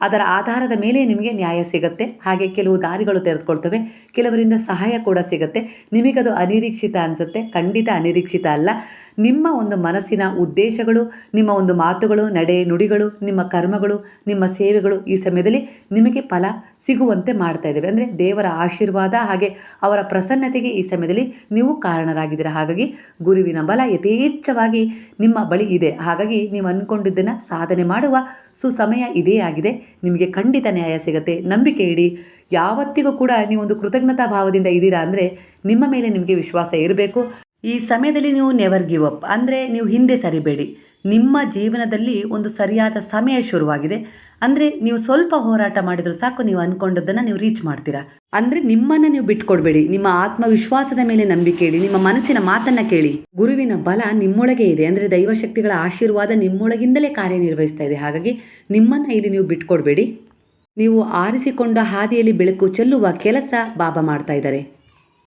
ಅದರ ಆಧಾರದ ಮೇಲೆ ನಿಮಗೆ ನ್ಯಾಯ ಸಿಗುತ್ತೆ. ಹಾಗೆ ಕೆಲವು ದಾರಿಗಳು ತೆರೆದುಕೊಳ್ತವೆ. ಕೆಲವರಿಂದ ಸಹಾಯ ಕೂಡ ಸಿಗುತ್ತೆ. ನಿಮಗದು ಅನಿರೀಕ್ಷಿತ ಅನಿಸುತ್ತೆ. ಖಂಡಿತ ಅನಿರೀಕ್ಷಿತ ಅಲ್ಲ. ನಿಮ್ಮ ಒಂದು ಮನಸ್ಸಿನ ಉದ್ದೇಶಗಳು, ನಿಮ್ಮ ಒಂದು ಮಾತುಗಳು, ನಡೆ ನುಡಿಗಳು, ನಿಮ್ಮ ಕರ್ಮಗಳು, ನಿಮ್ಮ ಸೇವೆಗಳು ಈ ಸಮಯದಲ್ಲಿ ನಿಮಗೆ ಫಲ ಸಿಗುವಂತೆ ಮಾಡ್ತಾ ಇದ್ದೇವೆ. ಅಂದರೆ ದೇವರ ಆಶೀರ್ವಾದ ಹಾಗೆ ಅವರ ಪ್ರಸನ್ನತೆಗೆ ಈ ಸಮಯದಲ್ಲಿ ನೀವು ಕಾರಣರಾಗಿದ್ದೀರ. ಹಾಗಾಗಿ ಗುರುವಿನ ಬಲ ಯಥೇಚ್ಛವಾಗಿ ನಿಮ್ಮ ಬಳಿ ಇದೆ. ಹಾಗಾಗಿ ನೀವು ಅಂದ್ಕೊಂಡಿದ್ದನ್ನು ಸಾಧನೆ ಮಾಡುವ ಸುಸಮಯ ಇದೇ ಆಗಿದೆ. ನಿಮಗೆ ಖಂಡಿತ ನ್ಯಾಯ ಸಿಗುತ್ತೆ. ನಂಬಿಕೆ ಇಡಿ. ಯಾವತ್ತಿಗೂ ಕೂಡ ನೀವೊಂದು ಕೃತಜ್ಞತಾ ಭಾವದಿಂದ ಇದ್ದೀರಾ ಅಂದರೆ ನಿಮ್ಮ ಮೇಲೆ ನಿಮಗೆ ವಿಶ್ವಾಸ ಇರಬೇಕು. ಈ ಸಮಯದಲ್ಲಿ ನೀವು ನೆವರ್ ಗಿವ್ ಅಪ್ ಅಂದರೆ ನೀವು ಹಿಂದೆ ಸರಿಬೇಡಿ. ನಿಮ್ಮ ಜೀವನದಲ್ಲಿ ಒಂದು ಸರಿಯಾದ ಸಮಯ ಶುರುವಾಗಿದೆ. ಅಂದರೆ ನೀವು ಸ್ವಲ್ಪ ಹೋರಾಟ ಮಾಡಿದರೂ ಸಾಕು, ನೀವು ಅಂದ್ಕೊಂಡದ್ದನ್ನು ನೀವು ರೀಚ್ ಮಾಡ್ತೀರಾ. ಅಂದರೆ ನಿಮ್ಮನ್ನು ನೀವು ಬಿಟ್ಕೊಡ್ಬೇಡಿ. ನಿಮ್ಮ ಆತ್ಮವಿಶ್ವಾಸದ ಮೇಲೆ ನಂಬಿಕೆ ಇಡಿ. ನಿಮ್ಮ ಮನಸ್ಸಿನ ಮಾತನ್ನು ಕೇಳಿ. ಗುರುವಿನ ಬಲ ನಿಮ್ಮೊಳಗೆ ಇದೆ. ಅಂದರೆ ದೈವಶಕ್ತಿಗಳ ಆಶೀರ್ವಾದ ನಿಮ್ಮೊಳಗಿಂದಲೇ ಕಾರ್ಯನಿರ್ವಹಿಸ್ತಾ ಇದೆ. ಹಾಗಾಗಿ ನಿಮ್ಮನ್ನು ಇಲ್ಲಿ ನೀವು ಬಿಟ್ಕೊಡ್ಬೇಡಿ. ನೀವು ಆರಿಸಿಕೊಂಡ ಹಾದಿಯಲ್ಲಿ ಬೆಳಕು ಚೆಲ್ಲುವ ಕೆಲಸ ಬಾಬಾ ಮಾಡ್ತಾ ಇದ್ದಾರೆ.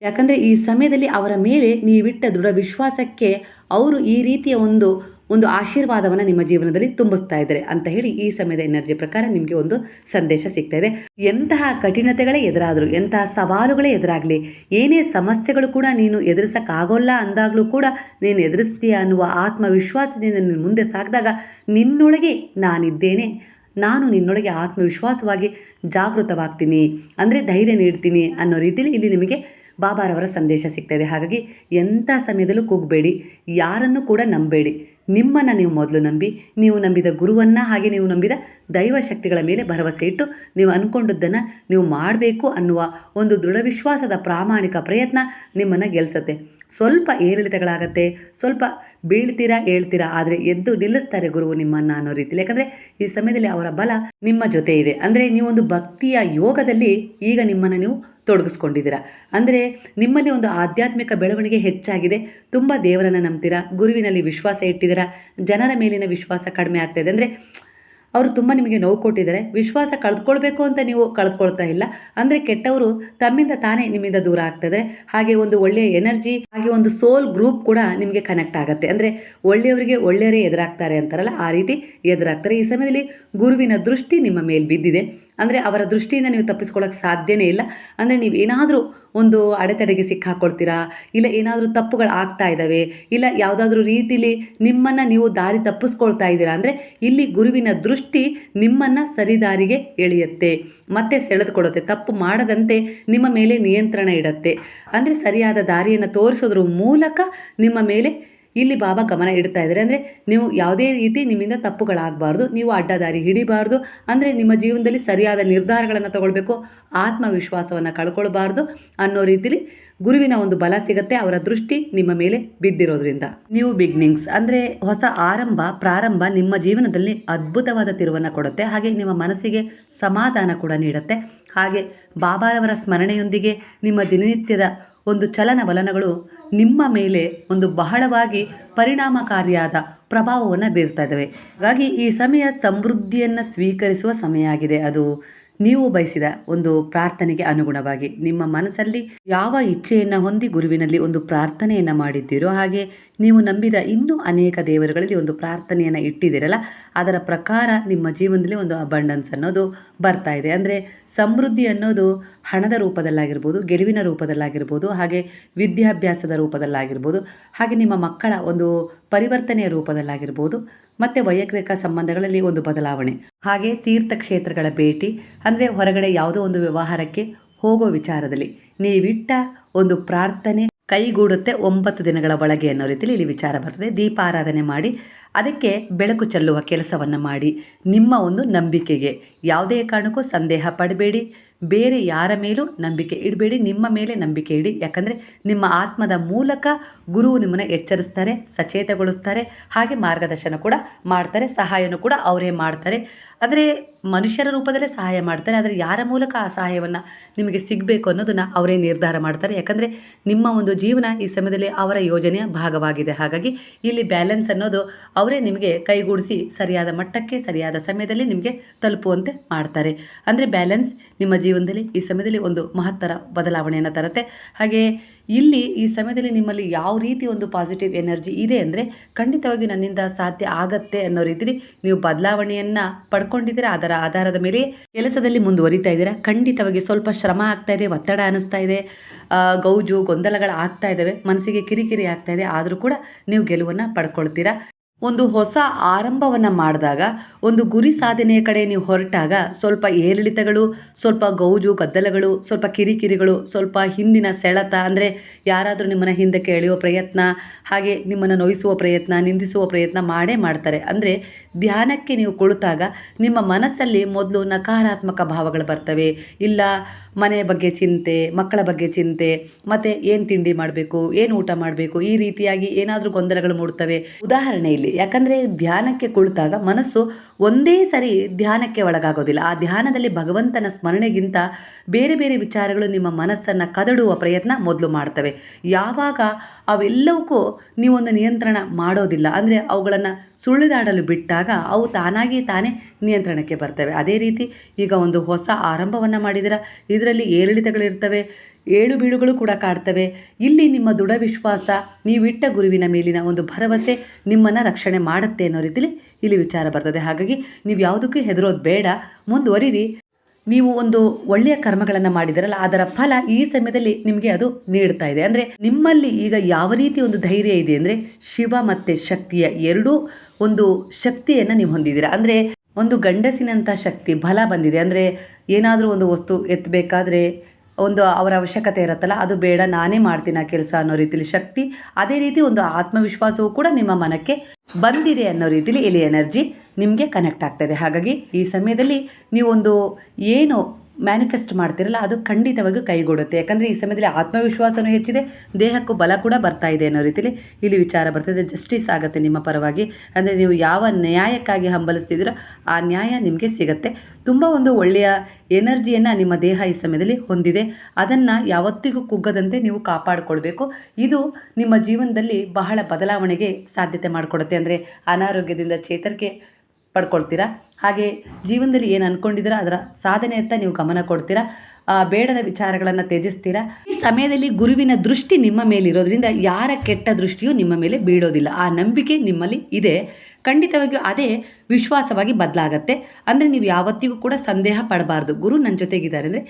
ಯಾಕಂದರೆ ಈ ಸಮಯದಲ್ಲಿ ಅವರ ಮೇಲೆ ನೀವಿಟ್ಟ ದೃಢ ವಿಶ್ವಾಸಕ್ಕೆ ಅವರು ಈ ರೀತಿಯ ಒಂದು ಒಂದು ಆಶೀರ್ವಾದವನ್ನು ನಿಮ್ಮ ಜೀವನದಲ್ಲಿ ತುಂಬಿಸ್ತಾ ಇದ್ದಾರೆ ಅಂತ ಹೇಳಿ ಈ ಸಮಯದ ಎನರ್ಜಿ ಪ್ರಕಾರ ನಿಮಗೆ ಒಂದು ಸಂದೇಶ ಸಿಗ್ತಾ ಇದೆ. ಎಂತಹ ಕಠಿಣತೆಗಳೇ ಎದುರಾದರೂ, ಎಂತಹ ಸವಾಲುಗಳೇ ಎದುರಾಗಲಿ, ಏನೇ ಸಮಸ್ಯೆಗಳು ಕೂಡ ನೀನು ಎದುರಿಸೋಕ್ಕಾಗೋಲ್ಲ ಅಂದಾಗಲೂ ಕೂಡ ನೀನು ಎದುರಿಸ್ತೀಯ ಅನ್ನುವ ಆತ್ಮವಿಶ್ವಾಸದಿಂದ ನೀನು ಮುಂದೆ ಸಾಗಿದಾಗ ನಿನ್ನೊಳಗೆ ನಾನಿದ್ದೇನೆ, ನಾನು ನಿನ್ನೊಳಗೆ ಆತ್ಮವಿಶ್ವಾಸವಾಗಿ ಜಾಗೃತವಾಗ್ತೀನಿ, ಅಂದರೆ ಧೈರ್ಯ ನೀಡ್ತೀನಿ ಅನ್ನೋ ರೀತಿಯಲ್ಲಿ ಇಲ್ಲಿ ನಿಮಗೆ ಬಾಬಾರವರ ಸಂದೇಶ ಸಿಗ್ತಾ ಇದೆ ಹಾಗಾಗಿ ಎಂಥ ಸಮಯದಲ್ಲೂ ಕುಗ್ಬೇಡಿ. ಯಾರನ್ನು ಕೂಡ ನಂಬೇಡಿ. ನಿಮ್ಮನ್ನು ನೀವು ಮೊದಲು ನಂಬಿ, ನೀವು ನಂಬಿದ ಗುರುವನ್ನು ಹಾಗೆ ನೀವು ನಂಬಿದ ದೈವ ಶಕ್ತಿಗಳ ಮೇಲೆ ಭರವಸೆ ಇಟ್ಟು ನೀವು ಅಂದ್ಕೊಂಡದ್ದನ್ನು ನೀವು ಮಾಡಬೇಕು ಅನ್ನುವ ಒಂದು ದೃಢ ವಿಶ್ವಾಸದ ಪ್ರಾಮಾಣಿಕ ಪ್ರಯತ್ನ ನಿಮ್ಮನ್ನು ಗೆಲ್ಲಿಸುತ್ತೆ ಸ್ವಲ್ಪ ಏರಿಳಿತಗಳಾಗತ್ತೆ, ಸ್ವಲ್ಪ ಬೀಳ್ತೀರಾ ಹೇಳ್ತೀರಾ ಆದರೆ ಎದ್ದು ನಿಲ್ಲಿಸ್ತಾರೆ ಗುರುವು ನಿಮ್ಮನ್ನು ಅನ್ನೋ ರೀತಿಯಲ್ಲಿ ಯಾಕಂದರೆ ಈ ಸಮಯದಲ್ಲಿ ಅವರ ಬಲ ನಿಮ್ಮ ಜೊತೆ ಇದೆ. ಅಂದರೆ ನೀವೊಂದು ಭಕ್ತಿಯ ಯೋಗದಲ್ಲಿ ಈಗ ನಿಮ್ಮನ್ನು ನೀವು ತೊಡಗಿಸ್ಕೊಂಡಿದ್ದೀರಾ? ಅಂದರೆ ನಿಮ್ಮಲ್ಲಿ ಒಂದು ಆಧ್ಯಾತ್ಮಿಕ ಬೆಳವಣಿಗೆ ಹೆಚ್ಚಾಗಿದೆ, ತುಂಬ ದೇವರನ್ನು ನಂಬ್ತೀರಾ? ಗುರುವಿನಲ್ಲಿ ವಿಶ್ವಾಸ ಇಟ್ಟಿದ್ದೀರಾ? ಜನರ ಮೇಲಿನ ವಿಶ್ವಾಸ ಕಡಿಮೆ ಆಗ್ತಾಯಿದೆ ಅಂದರೆ ಅವರು ತುಂಬ ನಿಮಗೆ ನೋವು ಕೊಟ್ಟಿದ್ದಾರೆ. ವಿಶ್ವಾಸ ಕಳೆದುಕೊಳ್ಬೇಕು ಅಂತ ನೀವು ಕಳೆದುಕೊಳ್ತಾ ಇಲ್ಲ. ಅಂದರೆ ಕೆಟ್ಟವರು ತಮ್ಮಿಂದ ತಾನೇ ನಿಮ್ಮಿಂದ ದೂರ ಆಗ್ತದೆ ಹಾಗೆ ಒಂದು ಒಳ್ಳೆಯ ಎನರ್ಜಿ, ಹಾಗೆ ಒಂದು ಸೋಲ್ ಗ್ರೂಪ್ ಕೂಡ ನಿಮಗೆ ಕನೆಕ್ಟ್ ಆಗುತ್ತೆ. ಅಂದರೆ ಒಳ್ಳೆಯವರಿಗೆ ಒಳ್ಳೆಯವರೇ ಎದುರಾಗ್ತಾರೆ ಅಂತಾರಲ್ಲ, ಆ ರೀತಿ ಎದುರಾಗ್ತಾರೆ. ಈ ಸಮಯದಲ್ಲಿ ಗುರುವಿನ ದೃಷ್ಟಿ ನಿಮ್ಮ ಮೇಲೆ ಬಿದ್ದಿದೆ. ಅಂದರೆ ಅವರ ದೃಷ್ಟಿಯಿಂದ ನೀವು ತಪ್ಪಿಸ್ಕೊಳ್ಳೋಕೆ ಸಾಧ್ಯನೇ ಇಲ್ಲ. ಅಂದರೆ ನೀವು ಏನಾದರೂ ಒಂದು ಅಡೆತಡೆಗೆ ಸಿಕ್ಕಾಕೊಳ್ತೀರಾ ಇಲ್ಲ ಏನಾದರೂ ತಪ್ಪುಗಳು ಆಗ್ತಾ ಇದ್ದಾವೆ ಇಲ್ಲ ಯಾವುದಾದ್ರೂ ರೀತಿಲಿ ನಿಮ್ಮನ್ನು ನೀವು ದಾರಿ ತಪ್ಪಿಸ್ಕೊಳ್ತಾ ಇದ್ದೀರಾ? ಅಂದರೆ ಇಲ್ಲಿ ಗುರುವಿನ ದೃಷ್ಟಿ ನಿಮ್ಮನ್ನು ಸರಿದಾರಿಗೆ ಎಳೆಯುತ್ತೆ. ಮತ್ತೆ ಸೆಳೆದುಕೊಡುತ್ತೆ ತಪ್ಪು ಮಾಡದಂತೆ ನಿಮ್ಮ ಮೇಲೆ ನಿಯಂತ್ರಣ ಇಡುತ್ತೆ. ಅಂದರೆ ಸರಿಯಾದ ದಾರಿಯನ್ನು ತೋರಿಸೋದ್ರ ಮೂಲಕ ನಿಮ್ಮ ಮೇಲೆ ಇಲ್ಲಿ ಬಾಬಾ ಗಮನ ಇಡ್ತಾ ಇದ್ದಾರೆ. ಅಂದರೆ ನೀವು ಯಾವುದೇ ರೀತಿ ನಿಮ್ಮಿಂದ ತಪ್ಪುಗಳಾಗಬಾರ್ದು, ನೀವು ಅಡ್ಡದಾರಿ ಹಿಡಿಬಾರ್ದು, ಅಂದರೆ ನಿಮ್ಮ ಜೀವನದಲ್ಲಿ ಸರಿಯಾದ ನಿರ್ಧಾರಗಳನ್ನು ತಗೊಳ್ಬೇಕು, ಆತ್ಮವಿಶ್ವಾಸವನ್ನು ಕಳ್ಕೊಳ್ಬಾರ್ದು ಅನ್ನೋ ರೀತಿಲಿ ಗುರುವಿನ ಒಂದು ಬಲ ಸಿಗುತ್ತೆ, ಅವರ ದೃಷ್ಟಿ ನಿಮ್ಮ ಮೇಲೆ ಬಿದ್ದಿರೋದ್ರಿಂದ. ನ್ಯೂ ಬಿಗ್ನಿಂಗ್ಸ್ ಅಂದರೆ ಹೊಸ ಆರಂಭ, ಪ್ರಾರಂಭ ನಿಮ್ಮ ಜೀವನದಲ್ಲಿ ಅದ್ಭುತವಾದ ತಿರುವನ್ನು ಕೊಡುತ್ತೆ. ಹಾಗೆ ನಿಮ್ಮ ಮನಸ್ಸಿಗೆ ಸಮಾಧಾನ ಕೂಡ ನೀಡುತ್ತೆ. ಹಾಗೆ ಬಾಬಾರವರ ಸ್ಮರಣೆಯೊಂದಿಗೆ ನಿಮ್ಮ ದಿನನಿತ್ಯದ ಒಂದು ಚಲನವಲನಗಳು ನಿಮ್ಮ ಮೇಲೆ ಒಂದು ಬಹಳವಾಗಿ ಪರಿಣಾಮಕಾರಿಯಾದ ಪ್ರಭಾವವನ್ನು ಬೀರ್ತಾ ಇದ್ದಾವೆ ಹಾಗಾಗಿ ಈ ಸಮಯ ಸಮೃದ್ಧಿಯನ್ನು ಸ್ವೀಕರಿಸುವ ಸಮಯ ಆಗಿದೆ ಅದು. ನೀವು ಬಯಸಿದ ಒಂದು ಪ್ರಾರ್ಥನೆಗೆ ಅನುಗುಣವಾಗಿ ನಿಮ್ಮ ಮನಸ್ಸಲ್ಲಿ ಯಾವ ಇಚ್ಛೆಯನ್ನು ಹೊಂದಿ ಗುರುವಿನಲ್ಲಿ ಒಂದು ಪ್ರಾರ್ಥನೆಯನ್ನು ಮಾಡಿದ್ದೀರೋ ಹಾಗೆ ನೀವು ನಂಬಿದ ಇನ್ನೂ ಅನೇಕ ದೇವರುಗಳಲ್ಲಿ ಒಂದು ಪ್ರಾರ್ಥನೆಯನ್ನು ಇಟ್ಟಿದ್ದೀರಲ್ಲ, ಅದರ ಪ್ರಕಾರ ನಿಮ್ಮ ಜೀವನದಲ್ಲಿ ಒಂದು ಅಬಂಡನ್ಸ್ ಅನ್ನೋದು ಬರ್ತಾ ಇದೆ. ಅಂದರೆ ಸಮೃದ್ಧಿ ಅನ್ನೋದು ಹಣದ ರೂಪದಲ್ಲಾಗಿರ್ಬೋದು, ಗೆಲುವಿನ ರೂಪದಲ್ಲಾಗಿರ್ಬೋದು, ಹಾಗೆ ವಿದ್ಯಾಭ್ಯಾಸದ ರೂಪದಲ್ಲಾಗಿರ್ಬೋದು, ಹಾಗೆ ನಿಮ್ಮ ಮಕ್ಕಳ ಒಂದು ಪರಿವರ್ತನೆಯ ರೂಪದಲ್ಲಾಗಿರ್ಬೋದು. ಮತ್ತು ವೈಯಕ್ತಿಕ ಸಂಬಂಧಗಳಲ್ಲಿ ಒಂದು ಬದಲಾವಣೆ. ಹಾಗೆ ತೀರ್ಥಕ್ಷೇತ್ರಗಳ ಭೇಟಿ, ಅಂದರೆ ಹೊರಗಡೆ ಯಾವುದೋ ಒಂದು ವ್ಯವಹಾರಕ್ಕೆ ಹೋಗೋ ವಿಚಾರದಲ್ಲಿ. ನೀವಿಟ್ಟ ಒಂದು ಪ್ರಾರ್ಥನೆ ಕೈಗೂಡುತ್ತೆ ಒಂಬತ್ತು ದಿನಗಳ ಒಳಗೆ ಅನ್ನೋ ರೀತಿಯಲ್ಲಿ ಇಲ್ಲಿ ವಿಚಾರ ಬರ್ತದೆ. ದೀಪಾರಾಧನೆ ಮಾಡಿ, ಅದಕ್ಕೆ ಬೆಳಕು ಚೆಲ್ಲುವ ಕೆಲಸವನ್ನು ಮಾಡಿ, ನಿಮ್ಮ ಒಂದು ನಂಬಿಕೆಗೆ. ಯಾವುದೇ ಕಾರಣಕ್ಕೂ ಸಂದೇಹ ಪಡಬೇಡಿ. ಬೇರೆ ಯಾರ ಮೇಲೂ ನಂಬಿಕೆ ಇಡಬೇಡಿ, ನಿಮ್ಮ ಮೇಲೆ ನಂಬಿಕೆ ಇಡಿ. ಯಾಕಂದರೆ ನಿಮ್ಮ ಆತ್ಮದ ಮೂಲಕ ಗುರುವು ನಿಮ್ಮನ್ನು ಎಚ್ಚರಿಸ್ತಾರೆ, ಸಚೇತಗೊಳಿಸ್ತಾರೆ, ಹಾಗೆ ಮಾರ್ಗದರ್ಶನ ಕೂಡ ಮಾಡ್ತಾರೆ, ಸಹಾಯನೂ ಕೂಡ ಅವರೇ ಮಾಡ್ತಾರೆ. ಅಂದರೆ ಮನುಷ್ಯರ ರೂಪದಲ್ಲೇ ಸಹಾಯ ಮಾಡ್ತಾರೆ, ಆದರೆ ಯಾರ ಮೂಲಕ ಆ ಸಹಾಯವನ್ನು ನಿಮಗೆ ಸಿಗಬೇಕು ಅನ್ನೋದನ್ನು ಅವರೇ ನಿರ್ಧಾರ ಮಾಡ್ತಾರೆ. ಯಾಕಂದರೆ ನಿಮ್ಮ ಒಂದು ಜೀವನ ಈ ಸಮಯದಲ್ಲಿ ಅವರ ಯೋಜನೆಯ ಭಾಗವಾಗಿದೆ. ಹಾಗಾಗಿ ಇಲ್ಲಿ ಬ್ಯಾಲೆನ್ಸ್ ಅನ್ನೋದು ಅವರೇ ನಿಮಗೆ ಕೈಗೂಡಿಸಿ ಸರಿಯಾದ ಮಟ್ಟಕ್ಕೆ, ಸರಿಯಾದ ಸಮಯದಲ್ಲಿ ನಿಮಗೆ ತಲುಪುವಂತೆ ಮಾಡ್ತಾರೆ. ಅಂದರೆ ಬ್ಯಾಲೆನ್ಸ್ ನಿಮ್ಮ ಜೀವನದಲ್ಲಿ ಈ ಸಮಯದಲ್ಲಿ ಒಂದು ಮಹತ್ತರ ಬದಲಾವಣೆಯನ್ನು ತರುತ್ತೆ. ಹಾಗೆ ಇಲ್ಲಿ ಈ ಸಮಯದಲ್ಲಿ ನಿಮ್ಮಲ್ಲಿ ಯಾವ ರೀತಿ ಒಂದು ಪಾಸಿಟಿವ್ ಎನರ್ಜಿ ಇದೆ ಅಂದರೆ ಖಂಡಿತವಾಗಿ ನನ್ನಿಂದ ಸಾಧ್ಯ ಆಗತ್ತೆ ಅನ್ನೋ ರೀತಿಲಿ ನೀವು ಬದಲಾವಣೆಯನ್ನು ಪಡ್ಕೊಂಡಿದ್ದೀರ, ಅದರ ಆಧಾರದ ಮೇಲೆ ಕೆಲಸದಲ್ಲಿ ಮುಂದುವರಿತಾ ಇದ್ದೀರಾ? ಖಂಡಿತವಾಗಿ ಸ್ವಲ್ಪ ಶ್ರಮ ಆಗ್ತಾ ಇದೆ, ಒತ್ತಡ ಅನ್ನಿಸ್ತಾ ಇದೆ ಗೌಜು, ಗೊಂದಲಗಳು ಆಗ್ತಾ ಇದ್ದಾವೆ ಮನಸ್ಸಿಗೆ ಕಿರಿಕಿರಿ ಆಗ್ತಾ ಇದೆ, ಆದರೂ ಕೂಡ ನೀವು ಗೆಲುವನ್ನು ಪಡ್ಕೊಳ್ತೀರಾ? ಒಂದು ಹೊಸ ಆರಂಭವನ್ನು ಮಾಡಿದಾಗ, ಒಂದು ಗುರಿ ಸಾಧನೆಯ ಕಡೆ ನೀವು ಹೊರಟಾಗ ಸ್ವಲ್ಪ ಏರಿಳಿತಗಳು, ಸ್ವಲ್ಪ ಗೌಜು ಗದ್ದಲಗಳು, ಸ್ವಲ್ಪ ಕಿರಿಕಿರಿಗಳು, ಸ್ವಲ್ಪ ಹಿಂದಿನ ಸೆಳೆತ, ಅಂದರೆ ಯಾರಾದರೂ ನಿಮ್ಮನ್ನು ಹಿಂದಕ್ಕೆ ಎಳೆಯುವ ಪ್ರಯತ್ನ, ಹಾಗೆ ನಿಮ್ಮನ್ನು ನೋಯಿಸುವ ಪ್ರಯತ್ನ, ನಿಂದಿಸುವ ಪ್ರಯತ್ನ ಮಾಡೇ ಮಾಡ್ತಾರೆ. ಅಂದರೆ ಧ್ಯಾನಕ್ಕೆ ನೀವು ಕುಳಿತಾಗ ನಿಮ್ಮ ಮನಸ್ಸಲ್ಲಿ ಮೊದಲು ನಕಾರಾತ್ಮಕ ಭಾವಗಳು ಬರ್ತವೆ. ಇಲ್ಲ ಮನೆಯ ಬಗ್ಗೆ ಚಿಂತೆ, ಮಕ್ಕಳ ಬಗ್ಗೆ ಚಿಂತೆ, ಮತ್ತು ಏನು ತಿಂಡಿ ಮಾಡಬೇಕು, ಏನು ಊಟ ಮಾಡಬೇಕು, ಈ ರೀತಿಯಾಗಿ ಏನಾದರೂ ಗೊಂದಲಗಳು ಮೂಡುತ್ತವೆ ಉದಾಹರಣೆ ಇಲ್ಲಿ ಯಾಕಂದರೆ ಧ್ಯಾನಕ್ಕೆ ಕುಳಿತಾಗ ಮನಸ್ಸು ಒಂದೇ ಸರಿ ಧ್ಯಾನಕ್ಕೆ ಒಳಗಾಗೋದಿಲ್ಲ. ಆ ಧ್ಯಾನದಲ್ಲಿ ಭಗವಂತನ ಸ್ಮರಣೆಗಿಂತ ಬೇರೆ ಬೇರೆ ವಿಚಾರಗಳು ನಿಮ್ಮ ಮನಸ್ಸನ್ನು ಕದಡುವ ಪ್ರಯತ್ನ ಮೊದಲು ಮಾಡ್ತವೆ. ಯಾವಾಗ ಅವೆಲ್ಲವಕ್ಕೂ ನೀವೊಂದು ನಿಯಂತ್ರಣ ಮಾಡೋದಿಲ್ಲ. ಅಂದರೆ ಅವುಗಳನ್ನು ಸುಳಿದಾಡಲು ಬಿಟ್ಟಾಗ ಅವು ತಾನಾಗಿ ತಾನೇ ನಿಯಂತ್ರಣಕ್ಕೆ ಬರ್ತವೆ. ಅದೇ ರೀತಿ ಈಗ ಒಂದು ಹೊಸ ಆರಂಭವನ್ನು ಮಾಡಿದಿರ ಇದರಲ್ಲಿ ಏರಿಳಿತಗಳಿರ್ತವೆ. ಏಳು ಬೀಳುಗಳು ಕೂಡ ಕಾಡ್ತವೆ. ಇಲ್ಲಿ ನಿಮ್ಮ ದೃಢ ವಿಶ್ವಾಸ ನೀವಿಟ್ಟ ಗುರುವಿನ ಮೇಲಿನ ಒಂದು ಭರವಸೆ ನಿಮ್ಮನ್ನು ರಕ್ಷಣೆ ಮಾಡುತ್ತೆ ಅನ್ನೋ ರೀತಿಲಿ ಇಲ್ಲಿ ವಿಚಾರ ಬರ್ತದೆ. ಹಾಗಾಗಿ ನೀವು ಯಾವುದಕ್ಕೂ ಹೆದರೋದು ಬೇಡ. ಮುಂದುವರಿರಿ. ನೀವು ಒಂದು ಒಳ್ಳೆಯ ಕರ್ಮಗಳನ್ನು ಮಾಡಿದಿರಲ್ಲ, ಅದರ ಫಲ ಈ ಸಮಯದಲ್ಲಿ ನಿಮಗೆ ಅದು ನೀಡ್ತಾ ಇದೆ. ಅಂದರೆ ನಿಮ್ಮಲ್ಲಿ ಈಗ ಯಾವ ರೀತಿ ಒಂದು ಧೈರ್ಯ ಇದೆ ಅಂದರೆ ಶಿವ ಮತ್ತು ಶಕ್ತಿಯ ಎರಡೂ ಒಂದು ಶಕ್ತಿಯನ್ನು ನೀವು ಹೊಂದಿದ್ದೀರಾ. ಅಂದರೆ ಒಂದು ಗಂಡಸಿನಂಥ ಶಕ್ತಿ, ಬಲ ಬಂದಿದೆ. ಅಂದರೆ ಏನಾದರೂ ಒಂದು ವಸ್ತು ಎತ್ತಬೇಕಾದ್ರೆ ಒಂದು ಅವರ ಅವಶ್ಯಕತೆ ಇರುತ್ತಲ್ಲ, ಅದು ಬೇಡ, ನಾನೇ ಮಾಡ್ತೀನಿ ಆ ಕೆಲಸ ಅನ್ನೋ ರೀತಿಲಿ ಶಕ್ತಿ, ಅದೇ ರೀತಿ ಒಂದು ಆತ್ಮವಿಶ್ವಾಸವೂ ಕೂಡ ನಿಮ್ಮ ಮನಕ್ಕೆ ಬಂದಿದೆ ಅನ್ನೋ ರೀತಿಲಿ ಇಲ್ಲಿ ಎನರ್ಜಿ ನಿಮಗೆ ಕನೆಕ್ಟ್ ಆಗ್ತದೆ ಹಾಗಾಗಿ ಈ ಸಮಯದಲ್ಲಿ ನೀವೊಂದು ಏನು ಮ್ಯಾನಿಫೆಸ್ಟ್ ಮಾಡ್ತಿರಲ್ಲ, ಅದು ಖಂಡಿತವಾಗಿಯೂ ಕೈಗೂಡುತ್ತೆ ಯಾಕಂದರೆ ಈ ಸಮಯದಲ್ಲಿ ಆತ್ಮವಿಶ್ವಾಸನೂ ಹೆಚ್ಚಿದೆ, ದೇಹಕ್ಕೂ ಬಲ ಕೂಡ ಬರ್ತಾ ಇದೆ ಅನ್ನೋ ರೀತಿಯಲ್ಲಿ ಇಲ್ಲಿ ವಿಚಾರ ಬರ್ತದೆ. ಜಸ್ಟಿಸ್ ಆಗುತ್ತೆ ನಿಮ್ಮ ಪರವಾಗಿ. ಅಂದರೆ ನೀವು ಯಾವ ನ್ಯಾಯಕ್ಕಾಗಿ ಹಂಬಲಿಸ್ತಿದ್ದೀರೋ ಆ ನ್ಯಾಯ ನಿಮಗೆ ಸಿಗುತ್ತೆ. ತುಂಬ ಒಂದು ಒಳ್ಳೆಯ ಎನರ್ಜಿಯನ್ನು ನಿಮ್ಮ ದೇಹ ಈ ಸಮಯದಲ್ಲಿ ಹೊಂದಿದೆ. ಅದನ್ನು ಯಾವತ್ತಿಗೂ ಕುಗ್ಗದಂತೆ ನೀವು ಕಾಪಾಡಿಕೊಳ್ಬೇಕು. ಇದು ನಿಮ್ಮ ಜೀವನದಲ್ಲಿ ಬಹಳ ಬದಲಾವಣೆಗೆ ಸಾಧ್ಯತೆ ಮಾಡಿಕೊಡುತ್ತೆ. ಅಂದರೆ ಅನಾರೋಗ್ಯದಿಂದ ಚೇತರಿಕೆ ಪಡ್ಕೊಳ್ತೀರಾ? ಹಾಗೆ ಜೀವನದಲ್ಲಿ ಏನು ಅಂದ್ಕೊಂಡಿದ್ದೀರಾ ಅದರ ಸಾಧನೆಯತ್ತ ನೀವು ಗಮನ ಕೊಡ್ತೀರಾ? ಬೇಡದ ವಿಚಾರಗಳನ್ನು ತ್ಯಜಿಸ್ತೀರಾ? ಈ ಸಮಯದಲ್ಲಿ ಗುರುವಿನ ದೃಷ್ಟಿ ನಿಮ್ಮ ಮೇಲಿರೋದ್ರಿಂದ ಯಾರ ಕೆಟ್ಟ ದೃಷ್ಟಿಯೂ ನಿಮ್ಮ ಮೇಲೆ ಬೀಳೋದಿಲ್ಲ. ಆ ನಂಬಿಕೆ ನಿಮ್ಮಲ್ಲಿ ಇದೆ. ಖಂಡಿತವಾಗಿಯೂ ಅದೇ ವಿಶ್ವಾಸವಾಗಿ ಬದಲಾಗತ್ತೆ. ಅಂದರೆ ನೀವು ಯಾವತ್ತಿಗೂ ಕೂಡ ಸಂದೇಹ ಪಡಬಾರ್ದು. ಗುರು ನನ್ನ ಜೊತೆಗಿದ್ದಾರೆ ಅಂದರೆ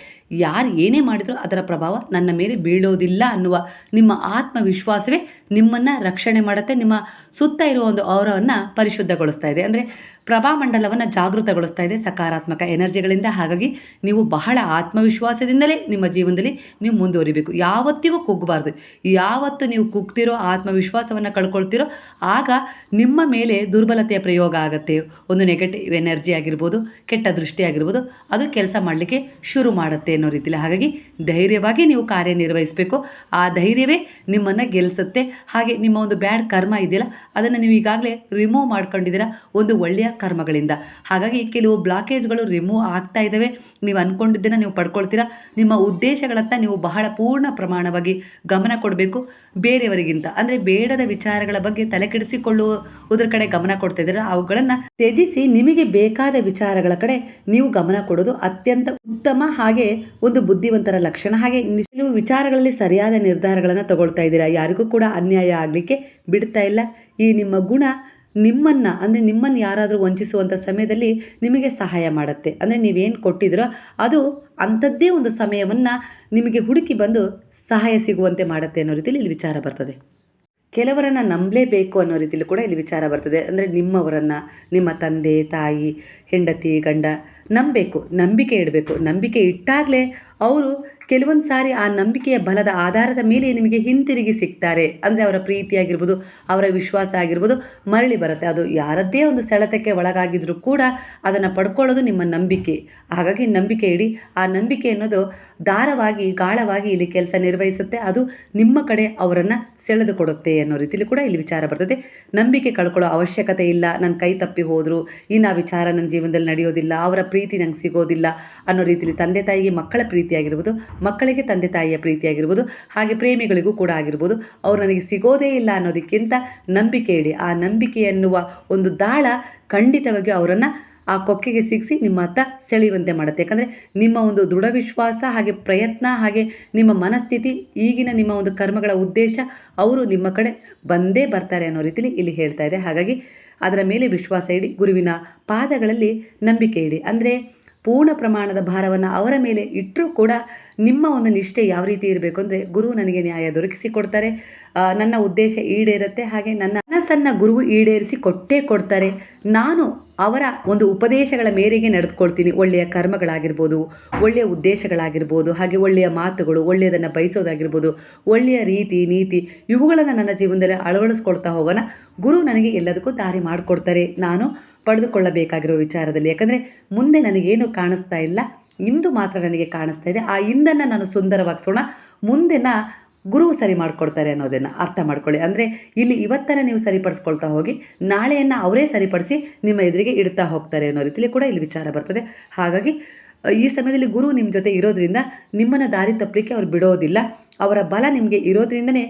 ಯಾರು ಏನೇ ಮಾಡಿದರೂ ಅದರ ಪ್ರಭಾವ ನನ್ನ ಮೇಲೆ ಬೀಳೋದಿಲ್ಲ ಅನ್ನುವ ನಿಮ್ಮ ಆತ್ಮವಿಶ್ವಾಸವೇ ನಿಮ್ಮನ್ನು ರಕ್ಷಣೆ ಮಾಡುತ್ತೆ. ನಿಮ್ಮ ಸುತ್ತ ಇರುವ ಒಂದು ಔರವನ್ನು ಪರಿಶುದ್ಧಗೊಳಿಸ್ತಾ ಇದೆ. ಅಂದರೆ ಪ್ರಭಾಮಂಡಲವನ್ನು ಜಾಗೃತಗೊಳಿಸ್ತಾ ಇದೆ ಸಕಾರಾತ್ಮಕ ಎನರ್ಜಿಗಳಿಂದ. ಹಾಗಾಗಿ ನೀವು ಬಹಳ ಆತ್ಮವಿಶ್ವಾಸದಿಂದಲೇ ನಿಮ್ಮ ಜೀವನದಲ್ಲಿ ನೀವು ಮುಂದುವರಿಬೇಕು. ಯಾವತ್ತಿಗೂ ಕುಗ್ಗಬಾರ್ದು. ಯಾವತ್ತು ನೀವು ಕುಗ್ತಿರೋ ಆತ್ಮವಿಶ್ವಾಸವನ್ನು ಕಳ್ಕೊಳ್ತಿರೋ, ಆಗ ನಿಮ್ಮ ಮೇಲೆ ದುರ್ಬಲತೆಯ ಪ್ರಯೋಗ ಆಗುತ್ತೆ. ಒಂದು ನೆಗೆಟಿವ್ ಎನರ್ಜಿ ಆಗಿರ್ಬೋದು, ಕೆಟ್ಟ ದೃಷ್ಟಿ ಆಗಿರ್ಬೋದು, ಅದು ಕೆಲಸ ಮಾಡಲಿಕ್ಕೆ ಶುರು ಮಾಡುತ್ತೆ ಅನ್ನೋ ರೀತಿಯಲ್ಲಿ ಹಾಗಾಗಿ ಧೈರ್ಯವಾಗಿ ನೀವು ಕಾರ್ಯನಿರ್ವಹಿಸಬೇಕು. ಆ ಧೈರ್ಯವೇ ನಿಮ್ಮನ್ನು ಗೆಲ್ಲಿಸುತ್ತೆ ಹಾಗೆ ನಿಮ್ಮ ಒಂದು ಬ್ಯಾಡ್ ಕರ್ಮ ಇದೆಯಲ್ಲ, ಅದನ್ನು ನೀವು ಈಗಾಗಲೇ ರಿಮೂವ್ ಮಾಡ್ಕೊಂಡಿದ್ದೀರ ಒಂದು ಒಳ್ಳೆಯ ಕರ್ಮಗಳಿಂದ. ಹಾಗಾಗಿ ಕೆಲವು ಬ್ಲಾಕೇಜ್ಗಳು ರಿಮೂವ್ ಆಗ್ತಾ ಇದ್ದಾವೆ. ನೀವು ಅಂದ್ಕೊಂಡಿದ್ದನ್ನು ನೀವು ಪಡ್ಕೊಳ್ತೀರಾ? ನಿಮ್ಮ ಉದ್ದೇಶಗಳತ್ತ ನೀವು ಬಹಳ ಪೂರ್ಣ ಪ್ರಮಾಣವಾಗಿ ಗಮನ ಕೊಡಬೇಕು ಬೇರೆಯವರಿಗಿಂತ. ಅಂದರೆ ಬೇಡದ ವಿಚಾರಗಳ ಬಗ್ಗೆ ತಲೆ ಕೆಡಿಸಿಕೊಳ್ಳುವುದರ ಕಡೆ ಗಮನ ಕೊಡ್ತಾ ಇದ್ದೀರಾ? ಅವುಗಳನ್ನು ತ್ಯಜಿಸಿ ನಿಮಗೆ ಬೇಕಾದ ವಿಚಾರಗಳ ಕಡೆ ನೀವು ಗಮನ ಕೊಡೋದು ಅತ್ಯಂತ ಉತ್ತಮ ಹಾಗೆ ಒಂದು ಬುದ್ಧಿವಂತರ ಲಕ್ಷಣ. ಹಾಗೆ ನೀವು ವಿಚಾರಗಳಲ್ಲಿ ಸರಿಯಾದ ನಿರ್ಧಾರಗಳನ್ನು ತಗೊಳ್ತಾ ಇದ್ದೀರಾ? ಯಾರಿಗೂ ಕೂಡ ಅನ್ಯಾಯ ಆಗಲಿಕ್ಕೆ ಬಿಡ್ತಾ ಇಲ್ಲ. ಈ ನಿಮ್ಮ ಗುಣ ನಿಮ್ಮನ್ನು, ಅಂದರೆ ನಿಮ್ಮನ್ನು ಯಾರಾದರೂ ವಂಚಿಸುವಂಥ ಸಮಯದಲ್ಲಿ ನಿಮಗೆ ಸಹಾಯ ಮಾಡುತ್ತೆ. ಅಂದರೆ ನೀವೇನು ಕೊಟ್ಟಿದ್ರೋ ಅದು ಅಂಥದ್ದೇ ಒಂದು ಸಮಯವನ್ನು ನಿಮಗೆ ಹುಡುಕಿ ಬಂದು ಸಹಾಯ ಸಿಗುವಂತೆ ಮಾಡುತ್ತೆ ಅನ್ನೋ ರೀತಿಯಲ್ಲಿ ಇಲ್ಲಿ ವಿಚಾರ ಬರ್ತದೆ. ಕೆಲವರನ್ನು ನಂಬಲೇಬೇಕು ಅನ್ನೋ ರೀತಿಯಲ್ಲಿ ಕೂಡ ಇಲ್ಲಿ ವಿಚಾರ ಬರ್ತದೆ. ಅಂದರೆ ನಿಮ್ಮವರನ್ನು, ನಿಮ್ಮ ತಂದೆ, ತಾಯಿ, ಹೆಂಡತಿ, ಗಂಡ ನಂಬಬೇಕು, ನಂಬಿಕೆ ಇಡಬೇಕು. ನಂಬಿಕೆ ಇಟ್ಟಾಗಲೇ ಅವರು ಕೆಲವೊಂದು ಸಾರಿ ಆ ನಂಬಿಕೆಯ ಬಲದ ಆಧಾರದ ಮೇಲೆ ನಿಮಗೆ ಹಿಂತಿರುಗಿ ಸಿಗ್ತಾರೆ. ಅಂದರೆ ಅವರ ಪ್ರೀತಿ ಆಗಿರ್ಬೋದು, ಅವರ ವಿಶ್ವಾಸ ಆಗಿರ್ಬೋದು, ಮರಳಿ ಬರುತ್ತೆ. ಅದು ಯಾರದ್ದೇ ಒಂದು ಸೆಳೆತಕ್ಕೆ ಒಳಗಾಗಿದ್ರೂ ಕೂಡ ಅದನ್ನು ಪಡ್ಕೊಳ್ಳೋದು ನಿಮ್ಮ ನಂಬಿಕೆ. ಹಾಗಾಗಿ ನಂಬಿಕೆ ಇಡಿ. ಆ ನಂಬಿಕೆ ಅನ್ನೋದು ದಾರವಾಗಿ, ಗಾಳವಾಗಿ ಇಲ್ಲಿ ಕೆಲಸ ನಿರ್ವಹಿಸುತ್ತೆ. ಅದು ನಿಮ್ಮ ಕಡೆ ಅವರನ್ನು ಸೆಳೆದು ಕೊಡುತ್ತೆ ಅನ್ನೋ ರೀತಿಯಲ್ಲಿ ಕೂಡ ಇಲ್ಲಿ ವಿಚಾರ ಬರ್ತದೆ. ನಂಬಿಕೆ ಕಳ್ಕೊಳ್ಳೋ ಅವಶ್ಯಕತೆ ಇಲ್ಲ. ನನ್ನ ಕೈ ತಪ್ಪಿ ಹೋದರು ಇನ್ನು ಆ ವಿಚಾರ ನನ್ನ ಜೀವನದಲ್ಲಿ ನಡೆಯೋದಿಲ್ಲ, ಅವರ ಪ್ರೀತಿ ನಂಗೆ ಸಿಗೋದಿಲ್ಲ ಅನ್ನೋ ರೀತಿಯಲ್ಲಿ ತಂದೆ ತಾಯಿಗೆ ಮಕ್ಕಳ ಪ್ರೀತಿಯಾಗಿರ್ಬೋದು, ಮಕ್ಕಳಿಗೆ ತಂದೆ ತಾಯಿಯ ಪ್ರೀತಿಯಾಗಿರ್ಬೋದು, ಹಾಗೆ ಪ್ರೇಮಿಗಳಿಗೂ ಕೂಡ ಆಗಿರ್ಬೋದು, ಅವ್ರು ನನಗೆ ಸಿಗೋದೇ ಇಲ್ಲ ಅನ್ನೋದಕ್ಕಿಂತ ನಂಬಿಕೆ ಇಡಿ. ಆ ನಂಬಿಕೆ ಎನ್ನುವ ಒಂದು ದಾಳ ಖಂಡಿತವಾಗಿ ಅವರನ್ನು ಆ ಕೊಕ್ಕೆಗೆ ಸಿಕ್ಕಿಸಿ ನಿಮ್ಮ ಹತ್ತ ಸೆಳೆಯುವಂತೆ ಮಾಡುತ್ತೆ. ಯಾಕಂದರೆ ನಿಮ್ಮ ಒಂದು ದೃಢ ವಿಶ್ವಾಸ ಹಾಗೆ ಪ್ರಯತ್ನ ಹಾಗೆ ನಿಮ್ಮ ಮನಸ್ಥಿತಿ, ಈಗಿನ ನಿಮ್ಮ ಒಂದು ಕರ್ಮಗಳ ಉದ್ದೇಶ, ಅವರು ನಿಮ್ಮ ಕಡೆ ಬಂದೇ ಬರ್ತಾರೆ ಅನ್ನೋ ರೀತಿಯಲ್ಲಿ ಇಲ್ಲಿ ಹೇಳ್ತಾ ಇದೆ. ಹಾಗಾಗಿ ಅದರ ಮೇಲೆ ವಿಶ್ವಾಸ ಇಡಿ, ಗುರುವಿನ ಪಾದಗಳಲ್ಲಿ ನಂಬಿಕೆ ಇಡಿ. ಅಂದರೆ ಪೂರ್ಣ ಪ್ರಮಾಣದ ಭಾರವನ್ನು ಅವರ ಮೇಲೆ ಇಟ್ಟರೂ ಕೂಡ ನಿಮ್ಮ ಒಂದು ನಿಷ್ಠೆ ಯಾವ ರೀತಿ ಇರಬೇಕು ಅಂದರೆ ಗುರು ನನಗೆ ನ್ಯಾಯ ದೊರಕಿಸಿ ಕೊಡ್ತಾರೆ. ನನ್ನ ಉದ್ದೇಶ ಈಡೇರುತ್ತೆ. ಹಾಗೆ ನನ್ನ ಮನಸ್ಸನ್ನು ಗುರುವು ಈಡೇರಿಸಿ ಕೊಟ್ಟೇ ಕೊಡ್ತಾರೆ. ನಾನು ಅವರ ಒಂದು ಉಪದೇಶಗಳ ಮೇರೆಗೆ ನಡೆದುಕೊಳ್ತೀನಿ. ಒಳ್ಳೆಯ ಕರ್ಮಗಳಾಗಿರ್ಬೋದು, ಒಳ್ಳೆಯ ಉದ್ದೇಶಗಳಾಗಿರ್ಬೋದು, ಹಾಗೆ ಒಳ್ಳೆಯ ಮಾತುಗಳು, ಒಳ್ಳೆಯದನ್ನು ಬಯಸೋದಾಗಿರ್ಬೋದು, ಒಳ್ಳೆಯ ರೀತಿ, ನೀತಿ ಇವುಗಳನ್ನು ನನ್ನ ಜೀವನದಲ್ಲಿ ಅಳವಡಿಸ್ಕೊಳ್ತಾ ಹೋಗೋಣ. ಗುರು ನನಗೆ ಎಲ್ಲದಕ್ಕೂ ದಾರಿ ಮಾಡಿಕೊಡ್ತಾರೆ. ನಾನು ಪಡೆದುಕೊಳ್ಳಬೇಕಾಗಿರೋ ವಿಚಾರದಲ್ಲಿ. ಯಾಕಂದರೆ ಮುಂದೆ ನನಗೇನು ಕಾಣಿಸ್ತಾ ಇಲ್ಲ, ಇಂದು ಮಾತ್ರ ನನಗೆ ಕಾಣಿಸ್ತಾ ಇದೆ. ಆ ಇಂದನ್ನು ನಾನು ಸುಂದರವಾಗಿಸೋಣ ಮುಂದಿನ ಗುರುವು ಸರಿ ಮಾಡಿಕೊಡ್ತಾರೆ ಅನ್ನೋದನ್ನು ಅರ್ಥ ಮಾಡ್ಕೊಳ್ಳಿ. ಅಂದರೆ ಇಲ್ಲಿ ಇವತ್ತನ್ನು ನೀವು ಸರಿಪಡಿಸ್ಕೊಳ್ತಾ ಹೋಗಿ, ನಾಳೆಯನ್ನು ಅವರೇ ಸರಿಪಡಿಸಿ ನಿಮ್ಮ ಎದುರಿಗೆ ಇಡ್ತಾ ಹೋಗ್ತಾರೆ ಅನ್ನೋ ರೀತಿಯಲ್ಲಿ ಕೂಡ ಇಲ್ಲಿ ವಿಚಾರ ಬರ್ತದೆ. ಹಾಗಾಗಿ, ಈ ಸಮಯದಲ್ಲಿ ಗುರು ನಿಮ್ಮ ಜೊತೆ ಇರೋದ್ರಿಂದ ನಿಮ್ಮನ್ನು ದಾರಿ ತಪ್ಪಲಿಕ್ಕೆ ಅವ್ರು ಬಿಡೋದಿಲ್ಲ. ಅವರ ಬಲ ನಿಮಗೆ ಇರೋದ್ರಿಂದನೇ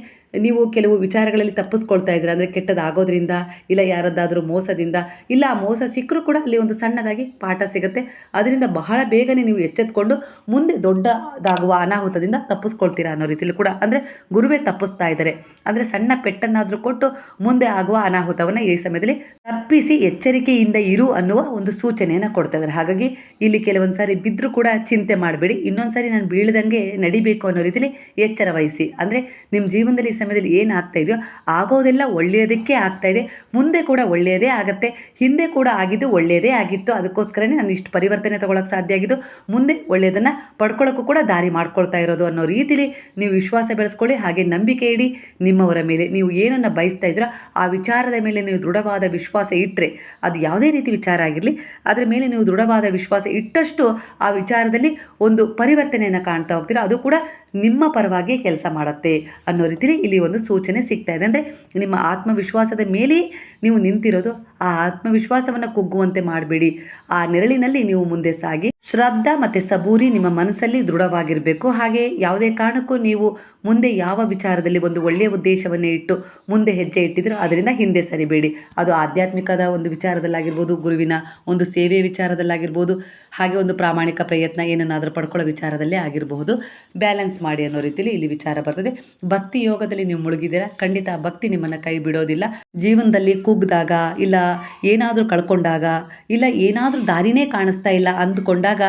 ನೀವು ಕೆಲವು ವಿಚಾರಗಳಲ್ಲಿ ತಪ್ಪಿಸ್ಕೊಳ್ತಾ ಇದ್ದೀರಾ? ಅಂದರೆ ಕೆಟ್ಟದಾಗೋದ್ರಿಂದ ಇಲ್ಲ ಯಾರದ್ದಾದರೂ ಮೋಸದಿಂದ. ಇಲ್ಲ ಆ ಮೋಸ ಸಿಕ್ಕರೂ ಕೂಡ ಅಲ್ಲಿ ಒಂದು ಸಣ್ಣದಾಗಿ ಪಾಠ ಸಿಗುತ್ತೆ. ಅದರಿಂದ ಬಹಳ ಬೇಗನೆ ನೀವು ಎಚ್ಚೆತ್ಕೊಂಡು ಮುಂದೆ ದೊಡ್ಡದಾಗುವ ಅನಾಹುತದಿಂದ ತಪ್ಪಿಸ್ಕೊಳ್ತೀರಾ ಅನ್ನೋ ರೀತಿಯಲ್ಲಿ ಕೂಡ ಅಂದರೆ ಗುರುವೇ ತಪ್ಪಿಸ್ತಾ ಇದ್ದಾರೆ. ಅಂದರೆ ಸಣ್ಣ ಪೆಟ್ಟನ್ನಾದರೂ ಕೊಟ್ಟು ಮುಂದೆ ಆಗುವ ಅನಾಹುತವನ್ನು ಈ ಸಮಯದಲ್ಲಿ ತಪ್ಪಿಸಿ ಎಚ್ಚರಿಕೆಯಿಂದ ಇರು ಅನ್ನುವ ಒಂದು ಸೂಚನೆಯನ್ನು ಕೊಡ್ತಾ ಇದ್ದಾರೆ. ಹಾಗಾಗಿ ಇಲ್ಲಿ ಕೆಲವೊಂದು ಸಾರಿ ಬಿದ್ದರೂ ಕೂಡ ಚಿಂತೆ ಮಾಡಬೇಡಿ. ಇನ್ನೊಂದು ಸಾರಿ ನಾನು ಬೀಳದಂಗೆ ನಡಿಬೇಕು ಅನ್ನೋ ರೀತಿಯಲ್ಲಿ ಎಚ್ಚರ ವಹಿಸಿ ಅಂದರೆ ನಿಮ್ಮ ಜೀವನದಲ್ಲಿ ಈ ಸಮಯದಲ್ಲಿ ಏನು ಆಗ್ತಾ ಇದೆಯೋ ಆಗೋದೆಲ್ಲ ಒಳ್ಳೆಯದಕ್ಕೆ ಆಗ್ತಾ ಇದೆ. ಮುಂದೆ ಕೂಡ ಒಳ್ಳೆಯದೇ ಆಗುತ್ತೆ, ಹಿಂದೆ ಕೂಡ ಆಗಿದ್ದು ಒಳ್ಳೆಯದೇ ಆಗಿತ್ತು. ಅದಕ್ಕೋಸ್ಕರನೇ ನಾನು ಇಷ್ಟು ಪರಿವರ್ತನೆ ತಗೊಳಕ್ಕೆ ಸಾಧ್ಯ ಆಗಿದ್ದು, ಮುಂದೆ ಒಳ್ಳೆಯದನ್ನು ಪಡ್ಕೊಳ್ಳೋಕ್ಕೂ ಕೂಡ ದಾರಿ ಮಾಡ್ಕೊಳ್ತಾ ಇರೋದು ಅನ್ನೋ ರೀತಿಲಿ ನೀವು ವಿಶ್ವಾಸ ಬೆಳೆಸ್ಕೊಳ್ಳಿ, ಹಾಗೆ ನಂಬಿಕೆ ಇಡಿ. ನಿಮ್ಮವರ ಮೇಲೆ ನೀವು ಏನನ್ನು ಬಯಸ್ತಾ ಇದ್ರೋ ಆ ವಿಚಾರದ ಮೇಲೆ ನೀವು ದೃಢವಾದ ವಿಶ್ವಾಸ ಇಟ್ಟರೆ ಅದು ಯಾವುದೇ ರೀತಿ ವಿಚಾರ ಆಗಿರಲಿ, ಅದರ ಮೇಲೆ ನೀವು ದೃಢವಾದ ವಿಶ್ವಾಸ ಇಟ್ಟಷ್ಟು ಆ ವಿಚಾರದಲ್ಲಿ ಒಂದು ಪರಿವರ್ತನೆಯನ್ನು ಕಾಣ್ತಾ ಹೋಗ್ತೀರಾ. ಅದು ಕೂಡ ನಿಮ್ಮ ಪರವಾಗಿ ಕೆಲಸ ಮಾಡುತ್ತೆ ಅನ್ನೋ ರೀತಿಯಲ್ಲಿ ಇಲ್ಲಿ ಒಂದು ಸೂಚನೆ ಸಿಗ್ತಾ ಇದೆ. ಅಂದರೆ ನಿಮ್ಮ ಆತ್ಮವಿಶ್ವಾಸದ ಮೇಲೆ ನೀವು ನಿಂತಿರೋದು ಆ ಆತ್ಮವಿಶ್ವಾಸವನ್ನು ಕುಗ್ಗುವಂತೆ ಮಾಡಬೇಡಿ. ಆ ನೆರಳಿನಲ್ಲಿ ನೀವು ಮುಂದೆ ಸಾಗಿ. ಶ್ರದ್ಧಾ ಮತ್ತು ಸಬೂರಿ ನಿಮ್ಮ ಮನಸ್ಸಲ್ಲಿ ದೃಢವಾಗಿರಬೇಕು. ಹಾಗೆ ಯಾವುದೇ ಕಾರಣಕ್ಕೂ ನೀವು ಮುಂದೆ ಯಾವ ವಿಚಾರದಲ್ಲಿ ಒಂದು ಒಳ್ಳೆಯ ಉದ್ದೇಶವನ್ನೇ ಇಟ್ಟು ಮುಂದೆ ಹೆಜ್ಜೆ ಇಟ್ಟಿದ್ರು ಅದರಿಂದ ಹಿಂದೆ ಸರಿಬೇಡಿ. ಅದು ಆಧ್ಯಾತ್ಮಿಕದ ಒಂದು ವಿಚಾರದಲ್ಲಾಗಿರ್ಬೋದು, ಗುರುವಿನ ಒಂದು ಸೇವೆ ವಿಚಾರದಲ್ಲಾಗಿರ್ಬೋದು, ಹಾಗೆ ಒಂದು ಪ್ರಾಮಾಣಿಕ ಪ್ರಯತ್ನ ಏನನ್ನಾದರೂ ಪಡ್ಕೊಳ್ಳೋ ವಿಚಾರದಲ್ಲೇ ಆಗಿರಬಹುದು. ಬ್ಯಾಲೆನ್ಸ್ ಮಾಡಿ ಅನ್ನೋ ರೀತಿಯಲ್ಲಿ ಇಲ್ಲಿ ವಿಚಾರ ಬರ್ತದೆ. ಭಕ್ತಿ ಯೋಗದಲ್ಲಿ ನೀವು ಮುಳುಗಿದ್ದೀರಾ? ಖಂಡಿತ ಭಕ್ತಿ ನಿಮ್ಮನ್ನು ಕೈ ಬಿಡೋದಿಲ್ಲ. ಜೀವನದಲ್ಲಿ ಕುಗ್ದಾಗ ಇಲ್ಲ ಏನಾದರೂ ಕಳ್ಕೊಂಡಾಗ ಇಲ್ಲ ಏನಾದರೂ ದಾರಿನೇ ಕಾಣಿಸ್ತಾ ಇಲ್ಲ ಅಂದುಕೊಂಡಾಗ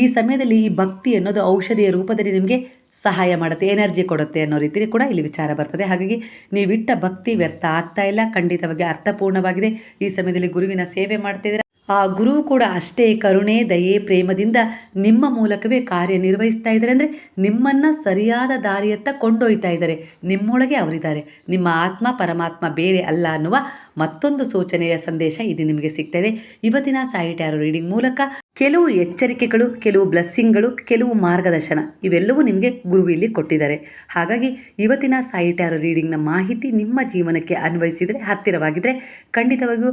ಈ ಸಮಯದಲ್ಲಿ ಈ ಭಕ್ತಿ ಅನ್ನೋದು ಔಷಧಿಯ ರೂಪದಲ್ಲಿ ನಿಮಗೆ ಸಹಾಯ ಮಾಡುತ್ತೆ, ಎನರ್ಜಿ ಕೊಡುತ್ತೆ ಅನ್ನೋ ರೀತಿಯಲ್ಲಿ ಕೂಡ ಇಲ್ಲಿ ವಿಚಾರ ಬರ್ತದೆ. ಹಾಗಾಗಿ ನೀವಿಟ್ಟ ಭಕ್ತಿ ವ್ಯರ್ಥ ಆಗ್ತಾ ಇಲ್ಲ, ಖಂಡಿತವಾಗಿ ಅರ್ಥಪೂರ್ಣವಾಗಿದೆ. ಈ ಸಮಯದಲ್ಲಿ ಗುರುವಿನ ಸೇವೆ ಮಾಡ್ತಿದ್ದೀರಾ? ಆ ಗುರು ಕೂಡ ಅಷ್ಟೇ ಕರುಣೆ, ದಯೆ, ಪ್ರೇಮದಿಂದ ನಿಮ್ಮ ಮೂಲಕವೇ ಕಾರ್ಯನಿರ್ವಹಿಸ್ತಾ ಇದ್ದಾರೆ ಅಂದರೆ ನಿಮ್ಮನ್ನು ಸರಿಯಾದ ದಾರಿಯತ್ತ ಕೊಂಡೊಯ್ತಾ ಇದ್ದಾರೆ. ನಿಮ್ಮೊಳಗೆ ಅವರಿದ್ದಾರೆ. ನಿಮ್ಮ ಆತ್ಮ ಪರಮಾತ್ಮ ಬೇರೆ ಅಲ್ಲ ಅನ್ನುವ ಮತ್ತೊಂದು ಸೂಚನೆಯ ಸಂದೇಶ ಇದು ನಿಮಗೆ ಸಿಗ್ತದೆ ಇವತ್ತಿನ ಸಾಯಿ ಟ್ಯಾರೋ ರೀಡಿಂಗ್ ಮೂಲಕ ಕೆಲವು ಎಚ್ಚರಿಕೆಗಳು, ಕೆಲವು ಬ್ಲೆಸ್ಸಿಂಗ್ಗಳು, ಕೆಲವು ಮಾರ್ಗದರ್ಶನ ಇವೆಲ್ಲವೂ ನಿಮಗೆ ಗುರುವಿಲ್ಲಿ ಕೊಟ್ಟಿದ್ದಾರೆ. ಹಾಗಾಗಿ ಇವತ್ತಿನ ಸಾಯಿ ರೀಡಿಂಗ್ನ ಮಾಹಿತಿ ನಿಮ್ಮ ಜೀವನಕ್ಕೆ ಅನ್ವಯಿಸಿದರೆ ಹತ್ತಿರವಾಗಿದ್ದರೆ ಖಂಡಿತವಾಗಿಯೂ